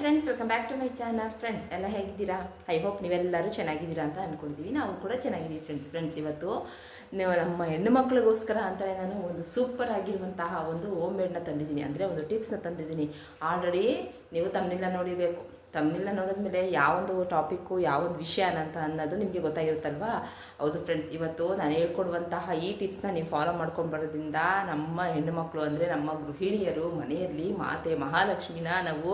Friends welcome back to my channel friends ಎಲ್ಲ ಹೇಗಿದ್ದೀರಾ? I hope ನೀವೆಲ್ಲರೂ ಚೆನ್ನಾಗಿದ್ದೀರಾ ಅಂತ ಅಂದ್ಕೊಂಡಿದ್ದೀವಿ ನಾವು ಕೂಡ ಚೆನ್ನಾಗಿದ್ದೀವಿ ಫ್ರೆಂಡ್ಸ್ ಫ್ರೆಂಡ್ಸ್ ಇವತ್ತು. ನಮ್ಮ ಹೆಣ್ಣು ಮಕ್ಕಳಿಗೋಸ್ಕರ ಅಂತಲೇ ನಾನು ಒಂದು ಸೂಪರ್ ಆಗಿರುವಂತಹ ಒಂದು ಹೋಮ್ ಮೇಡ್ನ ತಂದಿದ್ದೀನಿ. ಅಂದರೆ ಒಂದು ಟಿಪ್ಸ್ನ ತಂದಿದ್ದೀನಿ. ಆಲ್ರೆಡಿ ನೀವು ತಮ್ಮನೆಲ್ಲ ನೋಡಿರಬೇಕು. ತಮ್ಮನೆಲ್ಲ ನೋಡಿದ್ಮೇಲೆ ಯಾವೊಂದು ಟಾಪಿಕ್ಕು ಯಾವೊಂದು ವಿಷಯ ಅಂತ ಅನ್ನೋದು ನಿಮಗೆ ಗೊತ್ತಾಗಿರುತ್ತಲ್ವಾ? ಹೌದು ಫ್ರೆಂಡ್ಸ್ ಇವತ್ತು ನಾನು ಹೇಳ್ಕೊಡುವಂತಹ ಈ ಟಿಪ್ಸ್ನ ನೀವು ಫಾಲೋ ಮಾಡ್ಕೊಂಡು ಬರೋದ್ರಿಂದ ನಮ್ಮ ಹೆಣ್ಣುಮಕ್ಕಳು ಅಂದರೆ ನಮ್ಮ ಗೃಹಿಣಿಯರು ಮನೆಯಲ್ಲಿ ಮಾತೆ ಮಹಾಲಕ್ಷ್ಮಿನ ನಾವು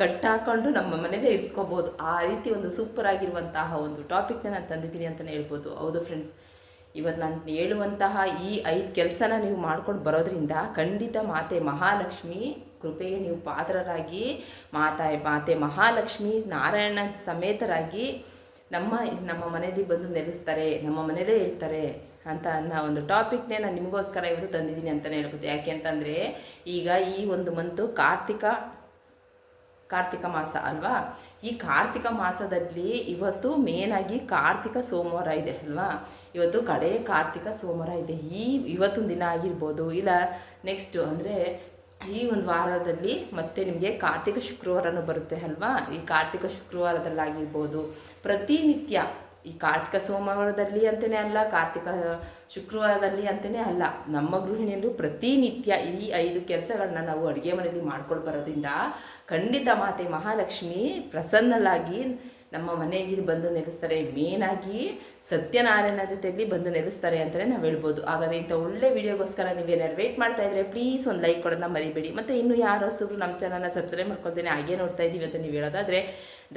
ಕಟ್ಟಾಕೊಂಡು ನಮ್ಮ ಮನೆಯಲ್ಲೇ ಇರಿಸ್ಕೋಬೋದು. ಆ ರೀತಿ ಒಂದು ಸೂಪರ್ ಆಗಿರುವಂತಹ ಒಂದು ಟಾಪಿಕ್ನ ನಾನು ತಂದಿದ್ದೀನಿ ಅಂತಲೇ ಹೇಳ್ಬೋದು. ಹೌದು ಫ್ರೆಂಡ್ಸ್ ಇವತ್ತು ನಾನು ಹೇಳುವಂತಹ ಈ ಐದು ಕೆಲಸನ ನೀವು ಮಾಡ್ಕೊಂಡು ಬರೋದ್ರಿಂದ ಖಂಡಿತ ಮಾತೆ ಮಹಾಲಕ್ಷ್ಮಿ ಕೃಪೆಗೆ ನೀವು ಪಾತ್ರರಾಗಿ, ಮಾತಾ, ಮಾತೆ ಮಹಾಲಕ್ಷ್ಮಿ ನಾರಾಯಣ ಸಮೇತರಾಗಿ ನಮ್ಮ ನಮ್ಮ ಮನೆಯಲ್ಲಿ ಬಂದು ನೆಲೆಸ್ತಾರೆ, ನಮ್ಮ ಮನೇಲೇ ಇರ್ತಾರೆ ಅಂತ ಅನ್ನೋ ಒಂದು ಟಾಪಿಕ್ನೇ ನಾನು ನಿಮಗೋಸ್ಕರ ಇವರು ತಂದಿದ್ದೀನಿ ಅಂತಲೇ ಹೇಳ್ಬೋದು ಯಾಕೆ ಅಂತಂದರೆ, ಈಗ ಈ ಒಂದು ಮಂತು ಕಾರ್ತಿಕ ಕಾರ್ತಿಕ ಮಾಸ ಅಲ್ವಾ? ಈ ಕಾರ್ತಿಕ ಮಾಸದಲ್ಲಿ ಇವತ್ತು ಮೇನಾಗಿ ಕಾರ್ತಿಕ ಸೋಮವಾರ ಇದೆ ಅಲ್ವಾ? ಇವತ್ತು ಕಡೆ ಕಾರ್ತಿಕ ಸೋಮವಾರ ಇದೆ. ಈ ಇವತ್ತೊಂದು ದಿನ ಆಗಿರ್ಬೋದು, ಇಲ್ಲ ನೆಕ್ಸ್ಟ್ ಅಂದರೆ ಈ ಒಂದು ವಾರದಲ್ಲಿ ಮತ್ತೆ ನಿಮಗೆ ಕಾರ್ತಿಕ ಶುಕ್ರವಾರನೂ ಬರುತ್ತೆ ಅಲ್ವಾ? ಈ ಕಾರ್ತಿಕ ಶುಕ್ರವಾರದಲ್ಲಾಗಿರ್ಬೋದು, ಪ್ರತಿನಿತ್ಯ ಈ ಕಾರ್ತಿಕ ಸೋಮವಾರದಲ್ಲಿ ಅಂತಲೇ ಅಲ್ಲ, ಕಾರ್ತಿಕ ಶುಕ್ರವಾರದಲ್ಲಿ ಅಂತಲೇ ಅಲ್ಲ, ನಮ್ಮ ಗೃಹಿಣಿಯರು ಪ್ರತಿನಿತ್ಯ ಈ ಐದು ಕೆಲಸಗಳನ್ನ ನಾವು ಅಡುಗೆ ಮನೆಯಲ್ಲಿ ಮಾಡ್ಕೊಂಡು ಬರೋದ್ರಿಂದ ಖಂಡಿತ ಮಾತೆ ಮಹಾಲಕ್ಷ್ಮಿ ಪ್ರಸನ್ನಲಾಗಿ ನಮ್ಮ ಮನೆಗೆ ಬಂದು ನೆಲೆಸ್ತಾರೆ ಮೇನ್ ಆಗಿ ಸತ್ಯನಾರಾಯಣ ಜೊತೆಯಲ್ಲಿ ಬಂದು ನೆಲೆಸ್ತಾರೆ ಅಂತಲೇ ನಾವು ಹೇಳ್ಬೋದು. ಹಾಗಾದರೆ ಇಂಥ ಒಳ್ಳೆ ವಿಡಿಯೋಗೋಸ್ಕರ ನೀವೇನಾದ್ರು ವೇಟ್ ಮಾಡ್ತಾ ಇದ್ರೆ ಪ್ಲೀಸ್ ಒಂದು ಲೈಕ್ ಕೊಡೋದನ್ನ ಮರಿಬೇಡಿ. ಮತ್ತು ಇನ್ನು ಯಾರು ಹೊಸರು ನಮ್ಮ ಚಾನಲ್ನ ಸಬ್ಸ್ಕ್ರೈಬ್ ಮಾಡ್ಕೊಳ್ತೇನೆ ಹಾಗೆ ನೋಡ್ತಾ ಇದ್ದೀವಿ ಅಂತ ನೀವು ಹೇಳೋದಾದರೆ,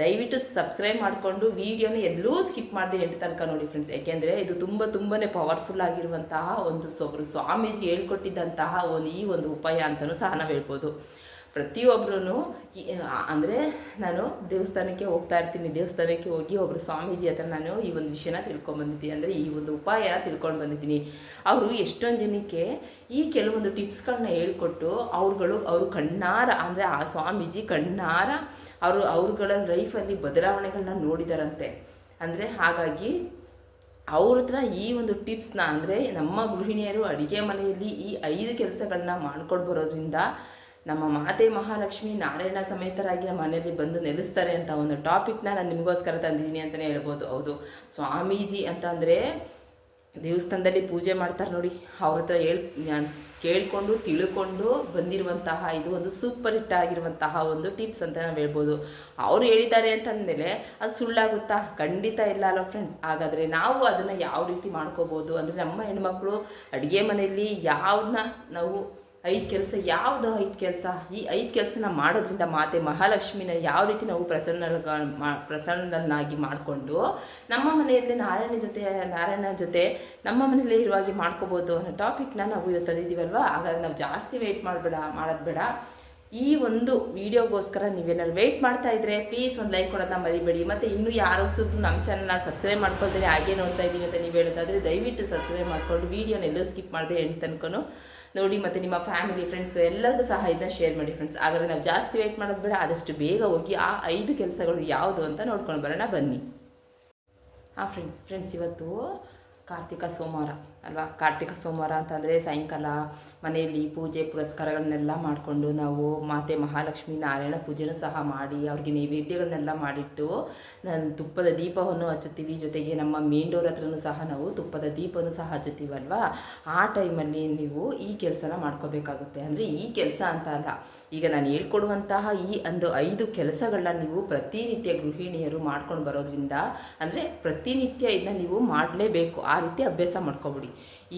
ದಯವಿಟ್ಟು ಸಬ್ಸ್ಕ್ರೈಬ್ ಮಾಡಿಕೊಂಡು ವಿಡಿಯೋನ ಎಲ್ಲೂ ಸ್ಕಿಪ್ ಮಾಡಿದೆ ಎಂಟು ತನಕ ನೋಡಿ ಫ್ರೆಂಡ್ಸ್ ಯಾಕೆಂದರೆ ಇದು ತುಂಬ ತುಂಬಾ ಪವರ್ಫುಲ್ ಆಗಿರುವಂತಹ ಒಂದು ಸೊಗರು ಸ್ವಾಮೀಜಿ ಹೇಳ್ಕೊಟ್ಟಿದ್ದಂತಹ ಒಂದು ಈ ಒಂದು ಉಪಾಯ ಅಂತಲೂ ಸಹ ನಾವು ಹೇಳ್ಬೋದು. ಪ್ರತಿಯೊಬ್ಬರೂ ಅಂದರೆ ನಾನು ದೇವಸ್ಥಾನಕ್ಕೆ ಹೋಗ್ತಾ ಇರ್ತೀನಿ. ದೇವಸ್ಥಾನಕ್ಕೆ ಹೋಗಿ ಒಬ್ಬರು ಸ್ವಾಮೀಜಿ ಹತ್ರ ನಾನು ಈ ಒಂದು ವಿಷಯನ ತಿಳ್ಕೊಂಬಂದಿದ್ದೀನಿ ಅಂದರೆ ಈ ಒಂದು ಉಪಾಯ ತಿಳ್ಕೊಂಡು ಬಂದಿದ್ದೀನಿ. ಅವರು ಎಷ್ಟೊಂದು ಜನಕ್ಕೆ ಈ ಕೆಲವೊಂದು ಟಿಪ್ಸ್ಗಳನ್ನ ಹೇಳ್ಕೊಟ್ಟು ಅವ್ರುಗಳು, ಅವರು ಕಣ್ಣಾರ, ಅಂದರೆ ಆ ಸ್ವಾಮೀಜಿ ಕಣ್ಣಾರ ಅವರು, ಅವ್ರುಗಳ ಲೈಫಲ್ಲಿ ಬದಲಾವಣೆಗಳನ್ನ ನೋಡಿದಾರಂತೆ. ಅಂದರೆ ಹಾಗಾಗಿ ಅವ್ರ ಹತ್ರ ಈ ಒಂದು ಟಿಪ್ಸ್ನ, ಅಂದರೆ ನಮ್ಮ ಗೃಹಿಣಿಯರು ಅಡುಗೆ ಮನೆಯಲ್ಲಿ ಈ ಐದು ಕೆಲಸಗಳನ್ನ ಮಾಡ್ಕೊಂಡು ಬರೋದ್ರಿಂದ ನಮ್ಮ ಮಾತೆ ಮಹಾಲಕ್ಷ್ಮಿ ನಾರಾಯಣ ಸಮೇತರಾಗಿ ನಮ್ಮ ಮನೆಯಲ್ಲಿ ಬಂದು ನೆಲೆಸ್ತಾರೆ ಅಂತ ಒಂದು ಟಾಪಿಕ್ನ ನಾನು ನಿಮಗೋಸ್ಕರ ತಂದಿದ್ದೀನಿ ಅಂತಲೇ ಹೇಳ್ಬೋದು. ಹೌದು. ಸ್ವಾಮೀಜಿ ಅಂತಂದರೆ ದೇವಸ್ಥಾನದಲ್ಲಿ ಪೂಜೆ ಮಾಡ್ತಾರೆ ನೋಡಿ. ಅವ್ರ ಹತ್ರ ಹೇಳ್, ನಾನು ಕೇಳಿಕೊಂಡು ತಿಳ್ಕೊಂಡು ಬಂದಿರುವಂತಹ ಇದು ಒಂದು ಸೂಪರ್ ಹಿಟ್ ಆಗಿರುವಂತಹ ಒಂದು ಟಿಪ್ಸ್ ಅಂತ ನಾವು ಹೇಳ್ಬೋದು. ಅವರು ಹೇಳಿದ್ದಾರೆ ಅಂತಂದಮೇಲೆ ಅದು ಸುಳ್ಳಾಗುತ್ತಾ? ಖಂಡಿತ ಇಲ್ಲ ಅಲ್ಲ ಫ್ರೆಂಡ್ಸ್ ಹಾಗಾದರೆ ನಾವು ಅದನ್ನು ಯಾವ ರೀತಿ ಮಾಡ್ಕೋಬೋದು? ಅಂದರೆ ನಮ್ಮ ಹೆಣ್ಮಕ್ಳು ಅಡುಗೆ ಮನೆಯಲ್ಲಿ ಯಾವ್ದನ್ನ ನಾವು ಐದು ಕೆಲಸ, ಯಾವುದು ಐದು ಕೆಲಸ. ಈ ಐದು ಕೆಲಸನ ಮಾಡೋದ್ರಿಂದ ಮಾತೆ ಮಹಾಲಕ್ಷ್ಮಿನ ಯಾವ ರೀತಿ ನಾವು ಪ್ರಸನ್ನ ಪ್ರಸನ್ನನಾಗಿ ಮಾಡಿಕೊಂಡು ನಮ್ಮ ಮನೆಯಲ್ಲಿ ನಾರಾಯಣ ಜೊತೆ ನಾರಾಯಣ ಜೊತೆ ನಮ್ಮ ಮನೆಯಲ್ಲೇ ಇರುವಾಗೆ ಮಾಡ್ಕೋಬೋದು ಅನ್ನೋ ಟಾಪಿಕ್ನ ನಾವು ಇವತ್ತು ತಂದಿದ್ದೀವಲ್ವ? ಹಾಗಾದ್ರೆ ನಾವು ಜಾಸ್ತಿ ವೆಯ್ಟ್ ಮಾಡಬೇಡ, ಮಾಡೋದು ಬೇಡ. ಈ ಒಂದು ವಿಡಿಯೋಗೋಸ್ಕರ ನೀವೆಲ್ಲರೂ ವೆಯ್ಟ್ ಮಾಡ್ತಾ ಇದ್ರೆ ಪ್ಲೀಸ್ ಒಂದು ಲೈಕ್ ಕೊಡೋದನ್ನ ಮರಿಬೇಡಿ. ಮತ್ತು ಇನ್ನೂ ಯಾರು ಸುತ್ತು ನಮ್ಮ ಚಾನಲ್ನ ಸಬ್ಸ್ಕ್ರೈಬ್ ಮಾಡ್ಕೊಳ್ತಾರೆ ಹಾಗೆ ನೋಡ್ತಾ ಇದ್ದೀವಿ ಅಂತ ನೀವು ಹೇಳೋದಾದರೆ ದಯವಿಟ್ಟು ಸಬ್ಸ್ಕ್ರೈಬ್ ಮಾಡಿಕೊಂಡು ವೀಡಿಯೋನ ಎಲ್ಲೂ ಸ್ಕಿಪ್ ಮಾಡಿದೆ ಎಂಟು ತನಕನೂ ನೋಡಿ ಮತ್ತು ನಿಮ್ಮ ಫ್ಯಾಮಿಲಿ ಫ್ರೆಂಡ್ಸ್ ಎಲ್ಲರಿಗೂ ಸಹ ಇದನ್ನ ಶೇರ್ ಮಾಡಿ ಫ್ರೆಂಡ್ಸ್ ಹಾಗಾದರೆ ನಾವು ಜಾಸ್ತಿ ವೇಟ್ ಮಾಡೋದು ಬೇಡ, ಆದಷ್ಟು ಬೇಗ ಹೋಗಿ ಆ ಐದು ಕೆಲಸಗಳು ಯಾವುದು ಅಂತ ನೋಡ್ಕೊಂಡು ಬರೋಣ ಬನ್ನಿ. ಹಾಂ ಫ್ರೆಂಡ್ಸ್ ಫ್ರೆಂಡ್ಸ್ ಇವತ್ತು ಕಾರ್ತಿಕ ಸೋಮವಾರ, ಅಲ್ವಾ? ಕಾರ್ತಿಕ ಸೋಮವಾರ ಅಂತಂದರೆ ಸಾಯಂಕಾಲ ಮನೆಯಲ್ಲಿ ಪೂಜೆ ಪುರಸ್ಕಾರಗಳನ್ನೆಲ್ಲ ಮಾಡಿಕೊಂಡು ನಾವು ಮಾತೆ ಮಹಾಲಕ್ಷ್ಮಿ ನಾರಾಯಣ ಪೂಜೆನೂ ಸಹ ಮಾಡಿ ಅವ್ರಿಗೆ ನೈವೇದ್ಯಗಳನ್ನೆಲ್ಲ ಮಾಡಿಟ್ಟು ನಾನು ತುಪ್ಪದ ದೀಪವನ್ನು ಹಚ್ಚುತ್ತೀವಿ. ಜೊತೆಗೆ ನಮ್ಮ ಮೇನ್ ಡೋರ್ ಹತ್ರನೂ ಸಹ ನಾವು ತುಪ್ಪದ ದೀಪವನ್ನು ಸಹ ಹಚ್ಚುತ್ತೀವಲ್ವಾ? ಆ ಟೈಮಲ್ಲಿ ನೀವು ಈ ಕೆಲಸನ ಮಾಡ್ಕೋಬೇಕಾಗುತ್ತೆ. ಅಂದರೆ ಈ ಕೆಲಸ ಅಂತ ಅಲ್ಲ ಈಗ ನಾನು ಹೇಳ್ಕೊಡುವಂತಹ ಈ ಒಂದು ಐದು ಕೆಲಸಗಳನ್ನ ನೀವು ಪ್ರತಿನಿತ್ಯ ಗೃಹಿಣಿಯರು ಮಾಡ್ಕೊಂಡು ಬರೋದ್ರಿಂದ ಅಂದರೆ ಪ್ರತಿನಿತ್ಯ ಇದನ್ನ ನೀವು ಮಾಡಲೇಬೇಕು. ಆ ರೀತಿ ಅಭ್ಯಾಸ ಮಾಡ್ಕೊಬಿಡಿ.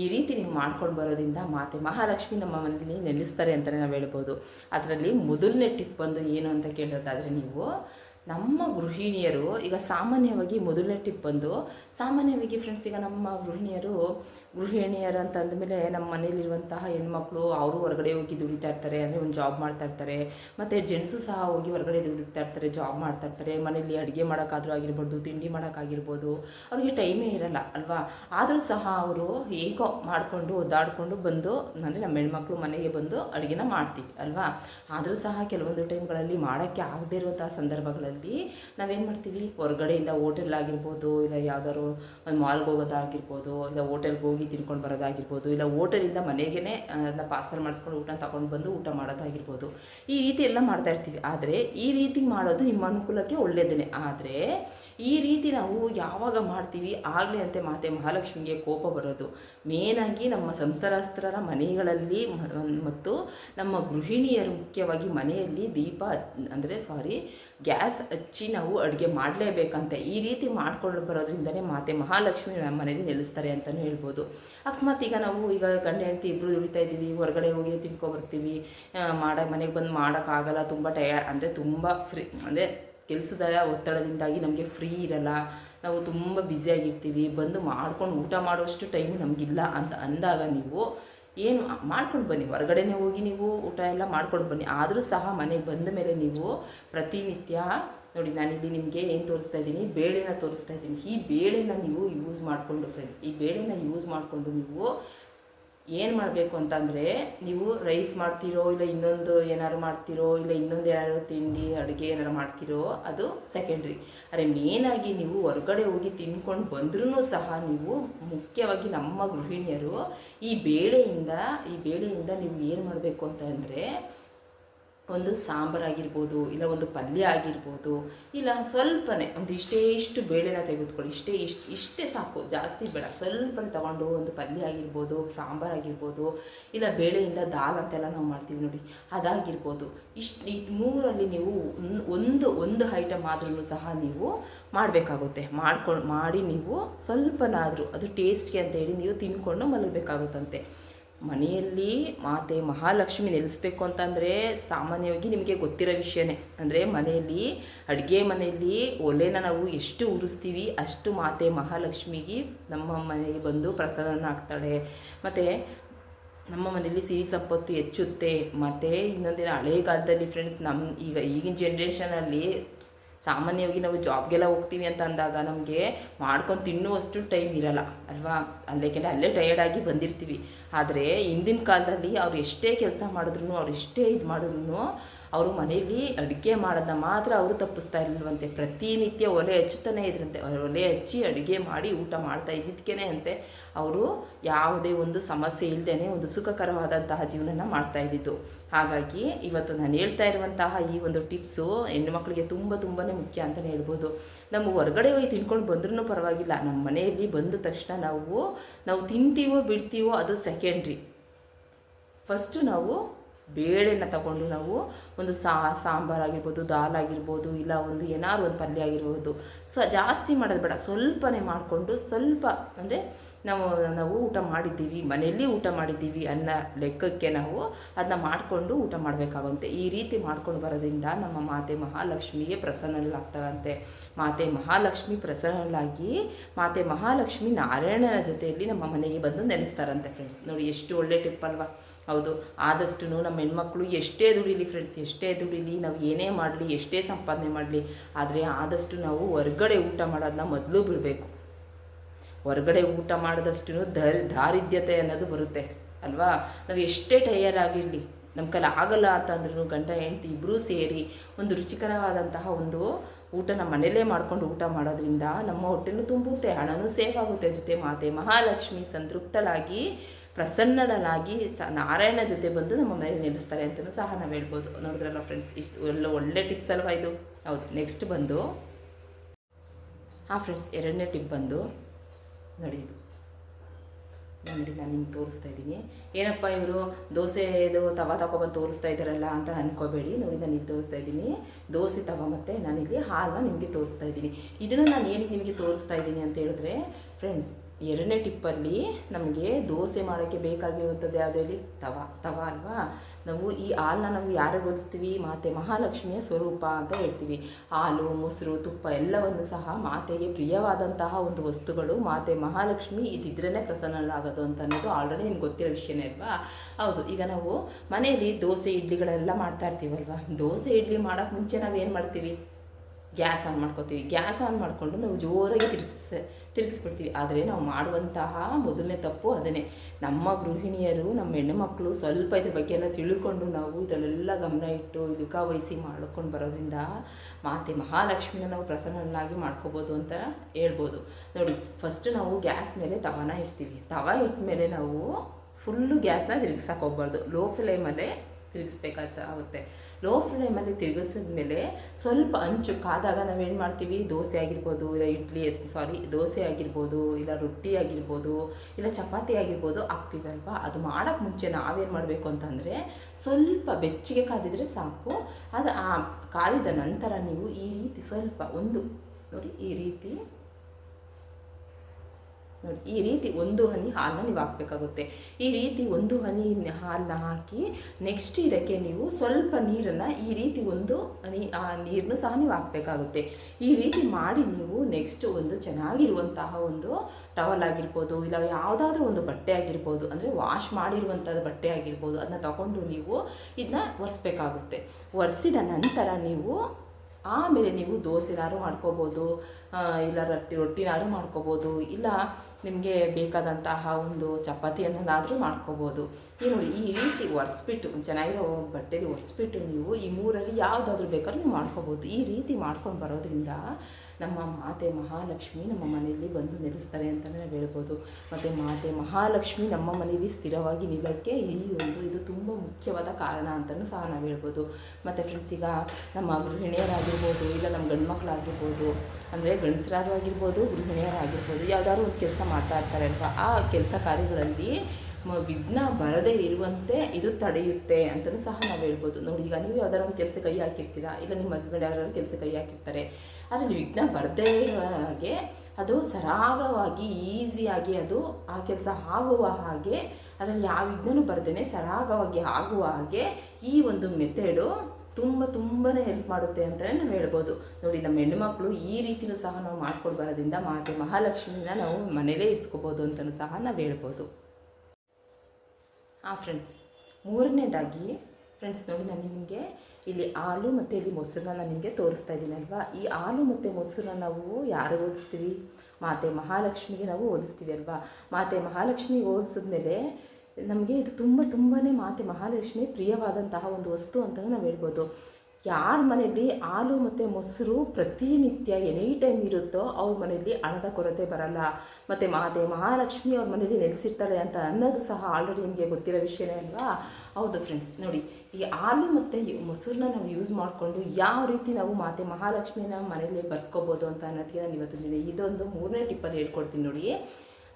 ಈ ರೀತಿ ನೀವು ಮಾಡ್ಕೊಂಡು ಬರೋದ್ರಿಂದ ಮಾತೆ ಮಹಾಲಕ್ಷ್ಮಿ ನಮ್ಮ ಮನೆಯಲ್ಲಿ ನೆಲೆಸ್ತಾರೆ ಅಂತಲೇ ನಾವು ಹೇಳ್ಬೋದು. ಅದರಲ್ಲಿ ಮೊದಲನೇ ಟಿಪ್ ಬಂದು ಏನು ಅಂತ ಕೇಳೋದಾದರೆ ನೀವು ನಮ್ಮ ಗೃಹಿಣಿಯರು ಈಗ ಸಾಮಾನ್ಯವಾಗಿ ಮೊದಲನೇ ಟಿಪ್ ಬಂದು ಸಾಮಾನ್ಯವಾಗಿ ಫ್ರೆಂಡ್ಸ್ ಈಗ ನಮ್ಮ ಗೃಹಿಣಿಯರು ಗೃಹಿಣಿಯರು ಅಂತ ಅಂದಮೇಲೆ ನಮ್ಮ ಮನೇಲಿರುವಂತಹ ಹೆಣ್ಮಕ್ಳು ಅವರು ಹೊರಗಡೆ ಹೋಗಿ ದುಡಿತಾ ಇರ್ತಾರೆ, ಅಂದರೆ ಒಂದು ಜಾಬ್ ಮಾಡ್ತಾ ಇರ್ತಾರೆ. ಮತ್ತು ಜೆಂಟ್ಸು ಸಹ ಹೋಗಿ ಹೊರಗಡೆ ದುಡಿತಾ ಇರ್ತಾರೆ ಜಾಬ್ ಮಾಡ್ತಾ ಇರ್ತಾರೆ. ಮನೇಲಿ ಅಡುಗೆ ಮಾಡೋಕ್ಕಾದರೂ ಆಗಿರ್ಬೋದು, ತಿಂಡಿ ಮಾಡೋಕ್ಕಾಗಿರ್ಬೋದು. ಅವ್ರಿಗೆ ಟೈಮೇ ಇರಲ್ಲ, ಅಲ್ವಾ? ಆದರೂ ಸಹ ಅವರು ಹೇಗೋ ಮಾಡಿಕೊಂಡು ಒದ್ದಾಡಿಕೊಂಡು ಬಂದು, ಅಂದರೆ ನಮ್ಮ ಹೆಣ್ಮಕ್ಳು ಮನೆಗೆ ಬಂದು ಅಡುಗೆನ ಮಾಡ್ತೀವಿ, ಅಲ್ವಾ? ಆದರೂ ಸಹ ಕೆಲವೊಂದು ಟೈಮ್ಗಳಲ್ಲಿ ಮಾಡೋಕ್ಕೆ ಆಗದೇ ಇರುವಂಥ ಸಂದರ್ಭಗಳಲ್ಲಿ ನಾವೇನು ಮಾಡ್ತೀವಿ? ಹೊರಗಡೆಯಿಂದ ಹೋಟೆಲ್ ಆಗಿರ್ಬೋದು, ಇಲ್ಲ ಯಾವ್ದಾದ್ರು ಒಂದು ಮಾಲ್ಗೆ ಹೋಗೋದಾಗಿರ್ಬೋದು, ಇಲ್ಲ ಹೋಟೆಲ್ಗೆ ಹೋಗಿ ತಿನ್ಕೊಂಡು ಬರೋದಾಗಿರ್ಬೋದು, ಇಲ್ಲ ಹೋಟೆಲಿಂದ ಮನೆಗೇ ಅದನ್ನ ಪಾರ್ಸಲ್ ಮಾಡಿಸ್ಕೊಂಡು ಊಟ ತಗೊಂಡು ಬಂದು ಊಟ ಮಾಡೋದಾಗಿರ್ಬೋದು, ಈ ರೀತಿ ಎಲ್ಲ ಮಾಡ್ತಾ ಇರ್ತೀವಿ. ಆದರೆ ಈ ರೀತಿ ಮಾಡೋದು ನಿಮ್ಮ ಅನುಕೂಲಕ್ಕೆ ಒಳ್ಳೆಯದೇ ಆದರೆ ಈ ರೀತಿ ನಾವು ಯಾವಾಗ ಮಾಡ್ತೀವಿ, ಆಗಲೇ ಅಂತೆ ಮಾತೆ ಮಹಾಲಕ್ಷ್ಮಿಗೆ ಕೋಪ ಬರೋದು. ಮೇನಾಗಿ ನಮ್ಮ ಸಂಸಾರಾಸ್ತ್ರರ ಮನೆಗಳಲ್ಲಿ ಮತ್ತು ನಮ್ಮ ಗೃಹಿಣಿಯರು ಮುಖ್ಯವಾಗಿ ಮನೆಯಲ್ಲಿ ದೀಪ, ಅಂದರೆ ಸಾರಿ ಗ್ಯಾಸ್ ಹಚ್ಚಿ ನಾವು ಅಡುಗೆ ಮಾಡಲೇಬೇಕಂತೆ. ಈ ರೀತಿ ಮಾಡ್ಕೊಂಡು ಬರೋದ್ರಿಂದನೇ ಮಾತೆ ಮಹಾಲಕ್ಷ್ಮಿ ನಮ್ಮ ಮನೇಲಿ ನೆಲೆಸ್ತಾರೆ ಅಂತಲೂ ಹೇಳ್ಬೋದು. ಅಕಸ್ಮಾತ್ ಈಗ ನಾವು ಈಗ ಗಂಡ ಹೆಂಡತಿ ಇಬ್ಬರು ದುಡಿತಾ ಇದ್ದೀವಿ, ಹೊರಗಡೆ ಹೋಗಿ ತಿನ್ಕೊಬರ್ತೀವಿ ಮಾಡ, ಮನೆಗೆ ಬಂದು ಮಾಡೋಕ್ಕಾಗಲ್ಲ, ತುಂಬ ಟಯ, ಅಂದರೆ ತುಂಬ ಫ್ರೀ, ಅಂದರೆ ಕೆಲಸದ ಒತ್ತಡದಿಂದಾಗಿ ನಮಗೆ ಫ್ರೀ ಇರಲ್ಲ, ನಾವು ತುಂಬ ಬ್ಯುಸಿಯಾಗಿರ್ತೀವಿ, ಬಂದು ಮಾಡ್ಕೊಂಡು ಊಟ ಮಾಡುವಷ್ಟು ಟೈಮು ನಮಗಿಲ್ಲ ಅಂತ ಅಂದಾಗ ನೀವು ಏನು ಮಾಡ್ಕೊಂಡು ಬನ್ನಿ, ಹೊರಗಡೆನೇ ಹೋಗಿ ನೀವು ಊಟ ಎಲ್ಲ ಮಾಡ್ಕೊಂಡು ಬನ್ನಿ, ಆದರೂ ಸಹ ಮನೆಗೆ ಬಂದ ಮೇಲೆ ನೀವು ಪ್ರತಿನಿತ್ಯ ನೋಡಿ, ನಾನಿಲ್ಲಿ ನಿಮಗೆ ಏನು ತೋರಿಸ್ತಾ ಇದ್ದೀನಿ? ಬೇಳೆನ ತೋರಿಸ್ತಾ ಇದ್ದೀನಿ. ಈ ಬೇಳೆನ ನೀವು ಯೂಸ್ ಮಾಡಿಕೊಂಡು ಫ್ರೆಂಡ್ಸ್ ಈ ಬೇಳೆನ ಯೂಸ್ ಮಾಡಿಕೊಂಡು ನೀವು ಏನು ಮಾಡಬೇಕು ಅಂತಂದರೆ, ನೀವು ರೈಸ್ ಮಾಡ್ತೀರೋ, ಇಲ್ಲ ಇನ್ನೊಂದು ಏನಾದ್ರು ಮಾಡ್ತೀರೋ, ಇಲ್ಲ ಇನ್ನೊಂದು ಏನಾದ್ರು ತಿಂಡಿ, ಅಡುಗೆ ಏನಾರು ಮಾಡ್ತೀರೋ, ಅದು ಸೆಕೆಂಡ್ರಿ ಆದರೆ ಮೇನಾಗಿ ನೀವು ಹೊರಗಡೆ ಹೋಗಿ ತಿನ್ಕೊಂಡು ಬಂದ್ರೂ ಸಹ ನೀವು ಮುಖ್ಯವಾಗಿ ನಮ್ಮ ಗೃಹಿಣಿಯರು ಈ ಬೇಳೆಯಿಂದ ಈ ಬೇಳೆಯಿಂದ ನೀವು ಏನು ಮಾಡಬೇಕು ಅಂತಂದರೆ ಒಂದು ಸಾಂಬಾರಾಗಿರ್ಬೋದು ಇಲ್ಲ ಒಂದು ಪಲ್ಯ ಆಗಿರ್ಬೋದು, ಇಲ್ಲ ಸ್ವಲ್ಪನೇ ಒಂದು ಇಷ್ಟೇ ಇಷ್ಟು ಬೇಳೆನ ತೆಗೆದುಕೊಳ್ಳಿ. ಇಷ್ಟೇ ಇಷ್ಟು, ಇಷ್ಟೇ ಸಾಕು. ಜಾಸ್ತಿ ಬೇಡ. ಸ್ವಲ್ಪನೇ ತಗೊಂಡು ಒಂದು ಪಲ್ಯ ಆಗಿರ್ಬೋದು ಸಾಂಬಾರಾಗಿರ್ಬೋದು ಇಲ್ಲ ಬೇಳೆಯಿಂದ ದಾಲ್ ಅಂತೆಲ್ಲ ನಾವು ಮಾಡ್ತೀವಿ ನೋಡಿ. ಅದಾಗಿರ್ಬೋದು. ಇಷ್ಟು, ಈ ಮೂರಲ್ಲಿ ನೀವು ಒಂದ್- ಒಂದು ಒಂದು ಐಟಮ್ ಆದ್ರೂ ಸಹ ನೀವು ಮಾಡಬೇಕಾಗುತ್ತೆ. ಮಾಡ್ಕೊಂಡು ಮಾಡಿ ನೀವು ಸ್ವಲ್ಪನಾದರೂ ಅದು ಟೇಸ್ಟ್ಗೆ ಅಂತೇಳಿ ನೀವು ತಿನ್ಕೊಂಡು ಮಲಗಬೇಕಾಗುತ್ತಂತೆ. ಮನೆಯಲ್ಲಿ ಮಾತೆ ಮಹಾಲಕ್ಷ್ಮಿ ನೆಲೆಸ್ಬೇಕು ಅಂತಂದರೆ ಸಾಮಾನ್ಯವಾಗಿ ನಿಮಗೆ ಗೊತ್ತಿರೋ ವಿಷಯನೇ. ಅಂದರೆ ಮನೆಯಲ್ಲಿ, ಅಡುಗೆ ಮನೆಯಲ್ಲಿ ಒಲೆನ ನಾವು ಎಷ್ಟು ಉರಿಸ್ತೀವಿ, ಅಷ್ಟು ಮಾತೆ ಮಹಾಲಕ್ಷ್ಮಿಗೆ ನಮ್ಮ ಮನೆಗೆ ಬಂದು ಪ್ರಸನ್ನನಾಗ್ತಾಳೆ ಮತ್ತು ನಮ್ಮ ಮನೆಯಲ್ಲಿ ಸಿಹಿ ಸಂಪತ್ತು ಹೆಚ್ಚುತ್ತೆ. ಮತ್ತು ಇನ್ನೊಂದಿನ ಹಳೆಗಾಲದಲ್ಲಿ ಫ್ರೆಂಡ್ಸ್ ನಮ್ಮ ಈಗ ಈಗಿನ ಜನ್ರೇಷನಲ್ಲಿ ಸಾಮಾನ್ಯವಾಗಿ ನಾವು ಜಾಬ್ಗೆಲ್ಲ ಹೋಗ್ತೀವಿ ಅಂತ ಅಂದಾಗ ನಮಗೆ ಮಾಡ್ಕೊಂಡು ತಿನ್ನುವಷ್ಟು ಟೈಮ್ ಇರಲ್ಲ, ಅಲ್ವಾ? ಅಲ್ಲೇಕೆಂದರೆ ಅಲ್ಲೇ ಆಗಿ ಬಂದಿರ್ತೀವಿ. ಆದರೆ ಹಿಂದಿನ ಕಾಲದಲ್ಲಿ ಅವ್ರು ಎಷ್ಟೇ ಕೆಲಸ ಮಾಡಿದ್ರು ಅವ್ರು ಎಷ್ಟೇ ಇದು ಮಾಡಿದ್ರು ಅವರು ಮನೆಯಲ್ಲಿ ಅಡುಗೆ ಮಾಡೋದನ್ನ ಮಾತ್ರ ಅವರು ತಪ್ಪಿಸ್ತಾ ಇರಲಿಲ್ವಂತೆ. ಪ್ರತಿನಿತ್ಯ ಒಲೆ ಹಚ್ಚುತ್ತಾನೆ ಇದ್ರಂತೆ. ಒಲೆ ಹಚ್ಚಿ ಅಡುಗೆ ಮಾಡಿ ಊಟ ಮಾಡ್ತಾ ಇದ್ದಿದ್ದಕ್ಕೇ ಅಂತೆ. ಅವರು ಯಾವುದೇ ಒಂದು ಸಮಸ್ಯೆ ಇಲ್ಲದೇ ಒಂದು ಸುಖಕರವಾದಂತಹ ಜೀವನನ ಮಾಡ್ತಾ ಇದ್ದಿದ್ದು. ಹಾಗಾಗಿ ಇವತ್ತು ನಾನು ಹೇಳ್ತಾ ಇರುವಂತಹ ಈ ಒಂದು ಟಿಪ್ಸು ಹೆಣ್ಣು ಮಕ್ಕಳಿಗೆ ತುಂಬ ತುಂಬಾ ಮುಖ್ಯ ಅಂತಲೇ ಹೇಳ್ಬೋದು. ನಮ್ಮ ಹೊರಗಡೆ ಹೋಗಿ ತಿನ್ಕೊಂಡು ಬಂದ್ರೂ ಪರವಾಗಿಲ್ಲ. ನಮ್ಮ ಮನೆಯಲ್ಲಿ ಬಂದ ತಕ್ಷಣ ನಾವು ನಾವು ತಿಂತೀವೋ ಬಿಡ್ತೀವೋ ಅದು ಸೆಕೆಂಡ್ರಿ ಫಸ್ಟು ನಾವು ಬೇಳೆನ ತಗೊಂಡು ನಾವು ಒಂದು ಸಾ ಸಾಂಬಾರಾಗಿರ್ಬೋದು ದಾಲ್ ಆಗಿರ್ಬೋದು, ಇಲ್ಲ ಒಂದು ಏನಾದ್ರು ಒಂದು ಪಲ್ಯ ಆಗಿರ್ಬೋದು. ಸೊ, ಜಾಸ್ತಿ ಮಾಡೋದು ಬೇಡ. ಸ್ವಲ್ಪನೇ ಮಾಡಿಕೊಂಡು ಸ್ವಲ್ಪ, ಅಂದರೆ ನಾವು ನಾವು ಊಟ ಮಾಡಿದ್ದೀವಿ, ಮನೆಯಲ್ಲಿ ಊಟ ಮಾಡಿದ್ದೀವಿ ಅನ್ನ ಲೆಕ್ಕಕ್ಕೆ ನಾವು ಅದನ್ನ ಮಾಡಿಕೊಂಡು ಊಟ ಮಾಡಬೇಕಾಗುತ್ತೆ. ಈ ರೀತಿ ಮಾಡ್ಕೊಂಡು ಬರೋದ್ರಿಂದ ನಮ್ಮ ಮಾತೆ ಮಹಾಲಕ್ಷ್ಮಿಗೆ ಪ್ರಸನ್ನಲಾಗ್ತಾರಂತೆ ಮಾತೆ ಮಹಾಲಕ್ಷ್ಮಿ ಪ್ರಸನ್ನಲಾಗಿ ಮಾತೆ ಮಹಾಲಕ್ಷ್ಮಿ ನಾರಾಯಣನ ಜೊತೆಯಲ್ಲಿ ನಮ್ಮ ಮನೆಗೆ ಬಂದು ನೆನೆಸ್ತಾರಂತೆ ಫ್ರೆಂಡ್ಸ್ ನೋಡಿ, ಎಷ್ಟು ಒಳ್ಳೆ ಟಿಪ್ ಅಲ್ವಾ? ಹೌದು. ಆದಷ್ಟು ನಮ್ಮ ಹೆಣ್ಮಕ್ಳು ಎಷ್ಟೇ ದುಡಿಲಿ ಫ್ರೆಂಡ್ಸ್ ಎಷ್ಟೇ ದುಡಿಲಿ ನಾವು ಏನೇ ಮಾಡಲಿ, ಎಷ್ಟೇ ಸಂಪಾದನೆ ಮಾಡಲಿ, ಆದರೆ ಆದಷ್ಟು ನಾವು ಹೊರ್ಗಡೆ ಊಟ ಮಾಡೋದನ್ನ ಮೊದಲು ಬಿಡಬೇಕು. ಹೊರಗಡೆ ಊಟ ಮಾಡಿದಷ್ಟು ದರ್ ದಾರಿದ್ರ್ಯತೆ ಅನ್ನೋದು ಬರುತ್ತೆ, ಅಲ್ವಾ? ನಾವು ಎಷ್ಟೇ ಟಯರ್ ಆಗಿರಲಿ ನಮ್ಮ ಕೈಲಿ ಆಗಲ್ಲ ಅಂತಂದ್ರೂ ಗಂಡ, ಹೆಂಡತಿ ಇಬ್ಬರೂ ಸೇರಿ ಒಂದು ರುಚಿಕರವಾದಂತಹ ಒಂದು ಊಟ ನಮ್ಮ ಮನೇಲೇ ಮಾಡ್ಕೊಂಡು ಊಟ ಮಾಡೋದ್ರಿಂದ ನಮ್ಮ ಹೊಟ್ಟೆನೂ ತುಂಬುತ್ತೆ, ಹಣನೂ ಸೇವ್ ಆಗುತ್ತೆ. ಜೊತೆ ಮಾತೆ ಮಹಾಲಕ್ಷ್ಮಿ ಸಂತೃಪ್ತಳಾಗಿ ಪ್ರಸನ್ನಳಾಗಿ ನಾರಾಯಣ ಜೊತೆ ಬಂದು ನಮ್ಮ ಮನೇಲಿ ನೆಲೆಸ್ತಾರೆ ಅಂತಲೂ ಸಹ ನಾವು ಹೇಳ್ಬೋದು. ನೋಡಿದ್ರಲ್ಲ ಫ್ರೆಂಡ್ಸ್ ಇಷ್ಟು ಎಲ್ಲ ಒಳ್ಳೆ ಟಿಪ್ಸ್ ಅಲ್ವಾ ಇದು? ಹೌದು ನೆಕ್ಸ್ಟ್ ಬಂದು. ಹಾಂ ಫ್ರೆಂಡ್ಸ್ ಎರಡನೇ ಟಿಪ್ ಬಂದು ನೋಡಿ ಇದು. ನೋಡಿ ನಾನು ನಿಮ್ಗೆ ತೋರಿಸ್ತಾ ಇದ್ದೀನಿ. ಏನಪ್ಪ ಇವರು ದೋಸೆ ಇದು ತವ ತಗೊಬಂದು ತೋರಿಸ್ತಾ ಇದ್ದಾರಲ್ಲ ಅಂತ ಅನ್ಕೋಬೇಡಿ. ನೋಡಿ ನಾನು ಇಲ್ಲಿ ತೋರಿಸ್ತಾ ಇದ್ದೀನಿ. ದೋಸೆ, ತವ ಮತ್ತು ನಾನಿಲ್ಲಿ ಹಾಲನ್ನ ನಿಮಗೆ ತೋರಿಸ್ತಾ ಇದ್ದೀನಿ. ಇದನ್ನು ನಾನು ಏನಕ್ಕೆ ನಿಮಗೆ ತೋರಿಸ್ತಾ ಇದ್ದೀನಿ ಅಂತ ಹೇಳಿದ್ರೆ ಫ್ರೆಂಡ್ಸ್ ಎರಡನೇ ಟಿಪ್ಪಲ್ಲಿ ನಮಗೆ ದೋಸೆ ಮಾಡೋಕ್ಕೆ ಬೇಕಾಗಿರುವಂಥದ್ದು ಯಾವ್ದು ತವ ತವ ಅಲ್ವಾ? ನಾವು ಈ ಹಾಲನ್ನ ನಾವು ಯಾರಿಗೆ ಹೋಲಿಸ್ತೀವಿ? ಮಾತೆ ಮಹಾಲಕ್ಷ್ಮಿಯ ಸ್ವರೂಪ ಅಂತ ಹೇಳ್ತೀವಿ. ಹಾಲು, ಮೊಸರು, ತುಪ್ಪ ಎಲ್ಲವನ್ನು ಸಹ ಮಾತೆಗೆ ಪ್ರಿಯವಾದಂತಹ ಒಂದು ವಸ್ತುಗಳು ಮಾತೆ ಮಹಾಲಕ್ಷ್ಮಿ ಇದಿದ್ರೇ ಪ್ರಸನ್ನರಾಗೋದು ಅಂತ ಅನ್ನೋದು ಆಲ್ರೆಡಿ ನಿಮ್ಗೆ ಗೊತ್ತಿರೋ ವಿಷಯನೇ ಅಲ್ವಾ? ಹೌದು, ಈಗ ನಾವು ಮನೆಯಲ್ಲಿ ದೋಸೆ, ಇಡ್ಲಿಗಳೆಲ್ಲ ಮಾಡ್ತಾ ಇರ್ತೀವಲ್ವಾ? ದೋಸೆ, ಇಡ್ಲಿ ಮಾಡೋಕ್ಕೆ ಮುಂಚೆ ನಾವು ಏನು ಮಾಡ್ತೀವಿ? ಗ್ಯಾಸ್ ಆನ್ ಮಾಡ್ಕೋತೀವಿ. ಗ್ಯಾಸ್ ಆನ್ ಮಾಡಿಕೊಂಡು ನಾವು ಜೋರಾಗಿ ತಿರುಗಿಸ್, ತಿರುಗಿಸ್ಬಿಡ್ತೀವಿ. ಆದರೆ ನಾವು ಮಾಡುವಂತಹ ಮೊದಲನೇ ತಪ್ಪು ಅದನ್ನೇ. ನಮ್ಮ ಗೃಹಿಣಿಯರು, ನಮ್ಮ ಹೆಣ್ಣು ಮಕ್ಕಳು ಸ್ವಲ್ಪ ಇದ್ರ ಬಗ್ಗೆ ಎಲ್ಲ ತಿಳ್ಕೊಂಡು ನಾವು ಇದರಲ್ಲೆಲ್ಲ ಗಮನ ಇಟ್ಟು ದುಃಖ ವಹಿಸಿ ಮಾಡ್ಕೊಂಡು ಬರೋದ್ರಿಂದ ಮಾತೆ ಮಹಾಲಕ್ಷ್ಮಿನ ನಾವು ಪ್ರಸನ್ನನಾಗಿ ಮಾಡ್ಕೋಬೋದು ಅಂತ ಹೇಳ್ಬೋದು. ನೋಡಿ ಫಸ್ಟ್ ನಾವು ಗ್ಯಾಸ್ ಮೇಲೆ ತವಾನ ಇಡ್ತೀವಿ. ತವ ಇಟ್ಟ ಮೇಲೆ ನಾವು ಫುಲ್ಲು ಗ್ಯಾಸ್ನ ತಿರುಗಿಸೋಕೆ ಹೋಗ್ಬಾರ್ದು. ಲೋ ಫ್ಲೇಮಲ್ಲೇ ತಿರುಗಿಸ್ಬೇಕಾಗುತ್ತೆ ಲೋ ಫ್ಲೇಮಲ್ಲಿ ತಿರುಗಿಸಿದ ಮೇಲೆ ಸ್ವಲ್ಪ ಅಂಚು ಕಾದಾಗ ನಾವೇನು ಮಾಡ್ತೀವಿ? ದೋಸೆ ಆಗಿರ್ಬೋದು, ಇಲ್ಲ ಇಡ್ಲಿ ಸಾರಿ ದೋಸೆ ಆಗಿರ್ಬೋದು, ಇಲ್ಲ ರೊಟ್ಟಿ ಆಗಿರ್ಬೋದು, ಇಲ್ಲ ಚಪಾತಿ ಆಗಿರ್ಬೋದು ಹಾಕ್ತೀವಲ್ವ? ಅದು ಮಾಡೋಕ್ಕೆ ಮುಂಚೆ ನಾವೇನು ಮಾಡಬೇಕು ಅಂತಂದರೆ ಸ್ವಲ್ಪ ಬೆಚ್ಚಗೆ ಕಾದಿದ್ರೆ ಸಾಕು. ಅದು ಆ ಕಾದಿದ ನಂತರ ನೀವು ಈ ರೀತಿ ಸ್ವಲ್ಪ ಒಂದು, ನೋಡಿ ಈ ರೀತಿ ನೋಡಿ, ಈ ರೀತಿ ಒಂದು ಹನಿ ಹಾಲನ್ನ ನೀವು ಹಾಕಬೇಕಾಗುತ್ತೆ. ಈ ರೀತಿ ಒಂದು ಹನಿ ಹಾಲನ್ನ ಹಾಕಿ ನೆಕ್ಸ್ಟ್ ಇದಕ್ಕೆ ನೀವು ಸ್ವಲ್ಪ ನೀರನ್ನು ಈ ರೀತಿ ಒಂದು ಹನಿ, ಆ ನೀರನ್ನು ಸಹ ನೀವು ಹಾಕಬೇಕಾಗುತ್ತೆ. ಈ ರೀತಿ ಮಾಡಿ ನೀವು ನೆಕ್ಸ್ಟ್ ಒಂದು ಚೆನ್ನಾಗಿರುವಂತಹ ಒಂದು ಟವಲ್ ಆಗಿರ್ಬೋದು, ಇಲ್ಲ ಯಾವುದಾದ್ರೂ ಒಂದು ಬಟ್ಟೆ ಆಗಿರ್ಬೋದು, ಅಂದರೆ ವಾಶ್ ಮಾಡಿರುವಂಥದ್ದು ಬಟ್ಟೆ ಆಗಿರ್ಬೋದು, ಅದನ್ನ ತಗೊಂಡು ನೀವು ಇದನ್ನ ಒರೆಸ್ಬೇಕಾಗುತ್ತೆ. ಒರೆಸಿದ ನಂತರ ನೀವು ಆಮೇಲೆ ನೀವು ದೋಸೆನಾರು ಮಾಡ್ಕೋಬೋದು ಇಲ್ಲ ರೊಟ್ಟಿ ರೊಟ್ಟಿನಾರು ಮಾಡ್ಕೋಬೋದು, ಇಲ್ಲ ನಿಮಗೆ ಬೇಕಾದಂತಹ ಒಂದು ಚಪಾತಿಯನ್ನಾದರೂ ಮಾಡ್ಕೋಬೋದು. ಈ ನೋಡಿ, ಈ ರೀತಿ ಒರೆಸ್ಬಿಟ್ಟು ಚೆನ್ನಾಗಿರೋ ಬಟ್ಟೆಲಿ ಒರೆಸ್ಬಿಟ್ಟು ನೀವು ಈ ಮೂರಲ್ಲಿ ಯಾವುದಾದ್ರೂ ಬೇಕಾದ್ರೂ ನೀವು ಮಾಡ್ಕೋಬೋದು. ಈ ರೀತಿ ಮಾಡ್ಕೊಂಡು ಬರೋದ್ರಿಂದ ನಮ್ಮ ಮಾತೆ ಮಹಾಲಕ್ಷ್ಮಿ ನಮ್ಮ ಮನೆಯಲ್ಲಿ ಬಂದು ನೆಲೆಸ್ತಾರೆ ಅಂತಲೇ ನಾವು ಹೇಳ್ಬೋದು. ಮತ್ತು ಮಾತೆ ಮಹಾಲಕ್ಷ್ಮಿ ನಮ್ಮ ಮನೆಯಲ್ಲಿ ಸ್ಥಿರವಾಗಿ ನಿಲ್ಲಕ್ಕೆ ಈ ಒಂದು ಇದು ತುಂಬ ಮುಖ್ಯವಾದ ಕಾರಣ ಅಂತಲೂ ಸಹ ನಾವು ಹೇಳ್ಬೋದು. ಮತ್ತು ಫ್ರೆಂಡ್ಸ್ ಈಗ ನಮ್ಮ ಗೃಹಿಣಿಯರಾಗಿರ್ಬೋದು, ಇಲ್ಲ ನಮ್ಮ ಗಂಡು ಮಕ್ಕಳಾಗಿರ್ಬೋದು ಅಂದರೆ ಗಂಡಸರಾರು ಆಗಿರ್ಬೋದು, ಗೃಹಿಣಿಯರಾಗಿರ್ಬೋದು, ಯಾವುದಾದ್ರು ಒಂದು ಕೆಲಸ ಮಾಡ್ತಾ ಇರ್ತಾರೆ ಅಲ್ವಾ? ಆ ಕೆಲಸ ಕಾರ್ಯಗಳಲ್ಲಿ ವಿಘ್ನ ಬರದೇ ಇರುವಂತೆ ಇದು ತಡೆಯುತ್ತೆ ಅಂತಲೂ ಸಹ ನಾವು ಹೇಳ್ಬೋದು. ನೋಡಿ, ಈಗ ನೀವು ಯಾವ್ದಾರ ಒಂದು ಕೆಲಸ ಕೈ ಹಾಕಿರ್ತೀರಾ? ಇಲ್ಲ ನಿಮ್ಮ ಹಸ್ಬೆಂಡ್ ಯಾರು ಕೆಲಸ ಕೈ ಹಾಕಿರ್ತಾರೆ. ಅದರಲ್ಲಿ ವಿಘ್ನ ಬರದೇ ಇರೋ ಹಾಗೆ ಅದು ಸರಾಗವಾಗಿ, ಈಸಿಯಾಗಿ ಅದು ಆ ಕೆಲಸ ಆಗುವ ಹಾಗೆ, ಅದರಲ್ಲಿ ಯಾವ ವಿಘ್ನೂ ಬರ್ದೇನೆ ಸರಾಗವಾಗಿ ಆಗುವ ಹಾಗೆ ಈ ಒಂದು ಮೆಥಡು ತುಂಬ ತುಂಬಾ ಹೆಲ್ಪ್ ಮಾಡುತ್ತೆ ಅಂತಲೇ ನಾವು ಹೇಳ್ಬೋದು. ನೋಡಿ, ನಮ್ಮ ಹೆಣ್ಣುಮಕ್ಕಳು ಈ ರೀತಿಯೂ ಸಹ ನಾವು ಮಾಡ್ಕೊಂಡು ಬರೋದ್ರಿಂದ ಮಾತೆ ಮಹಾಲಕ್ಷ್ಮಿನ ನಾವು ಮನೇಲೇ ಇರಿಸ್ಕೋಬೋದು ಅಂತಲೂ ಸಹ ನಾವು ಹೇಳ್ಬೋದು. ಹಾಂ ಫ್ರೆಂಡ್ಸ್ ಮೂರನೇದಾಗಿ ಫ್ರೆಂಡ್ಸ್ ನೋಡಿ ನಾನು ನಿಮಗೆ ಇಲ್ಲಿ ಹಾಲು ಮತ್ತು ಇಲ್ಲಿ ಮೊಸರನ್ನ ನಾನು ನಿಮಗೆ ತೋರಿಸ್ತಾ ಇದ್ದೀನಲ್ವಾ ಈ ಹಾಲು ಮತ್ತು ಮೊಸರನ್ನ ನಾವು ಯಾರು ಓದಿಸ್ತೀವಿ? ಮಾತೆ ಮಹಾಲಕ್ಷ್ಮಿಗೆ ನಾವು ಓದಿಸ್ತೀವಿ ಅಲ್ವಾ? ಮಾತೆ ಮಹಾಲಕ್ಷ್ಮಿಗೆ ಓದಿಸಿದ್ಮೇಲೆ ನಮಗೆ ಇದು ತುಂಬ ತುಂಬಾ ಮಾತೆ ಮಹಾಲಕ್ಷ್ಮಿ ಪ್ರಿಯವಾದಂತಹ ಒಂದು ವಸ್ತು ಅಂತಲೂ ನಾವು ಹೇಳ್ಬೋದು. ಯಾರ ಮನೆಯಲ್ಲಿ ಹಾಲು ಮತ್ತು ಮೊಸರು ಪ್ರತಿನಿತ್ಯ ಎನಿ ಟೈಮ್ ಇರುತ್ತೋ ಅವ್ರ ಮನೆಯಲ್ಲಿ ಹಣದ ಕೊರತೆ ಬರಲ್ಲ. ಮತ್ತು ಮಾತೆ ಮಹಾಲಕ್ಷ್ಮಿ ಅವ್ರ ಮನೇಲಿ ನೆಲೆಸಿರ್ತಾರೆ ಅಂತ ಅನ್ನೋದು ಸಹ ಆಲ್ರೆಡಿ ನಿಮಗೆ ಗೊತ್ತಿರೋ ವಿಷಯನೇ ಅಲ್ವಾ? ಹೌದು ಫ್ರೆಂಡ್ಸ್ ನೋಡಿ ಈ ಹಾಲು ಮತ್ತು ಮೊಸರನ್ನ ನಾವು ಯೂಸ್ ಮಾಡಿಕೊಂಡು ಯಾವ ರೀತಿ ನಾವು ಮಾತೆ ಮಹಾಲಕ್ಷ್ಮಿನ ಮನೆಯಲ್ಲೇ ಬರ್ಸ್ಕೋಬೋದು ಅಂತ ಅನ್ನೋದಕ್ಕೆ ನಾನು ದಿನ ಇದೊಂದು ಮೂರನೇ ಟಿಪ್ಪಲ್ಲಿ ಹೇಳ್ಕೊಡ್ತೀನಿ ನೋಡಿ.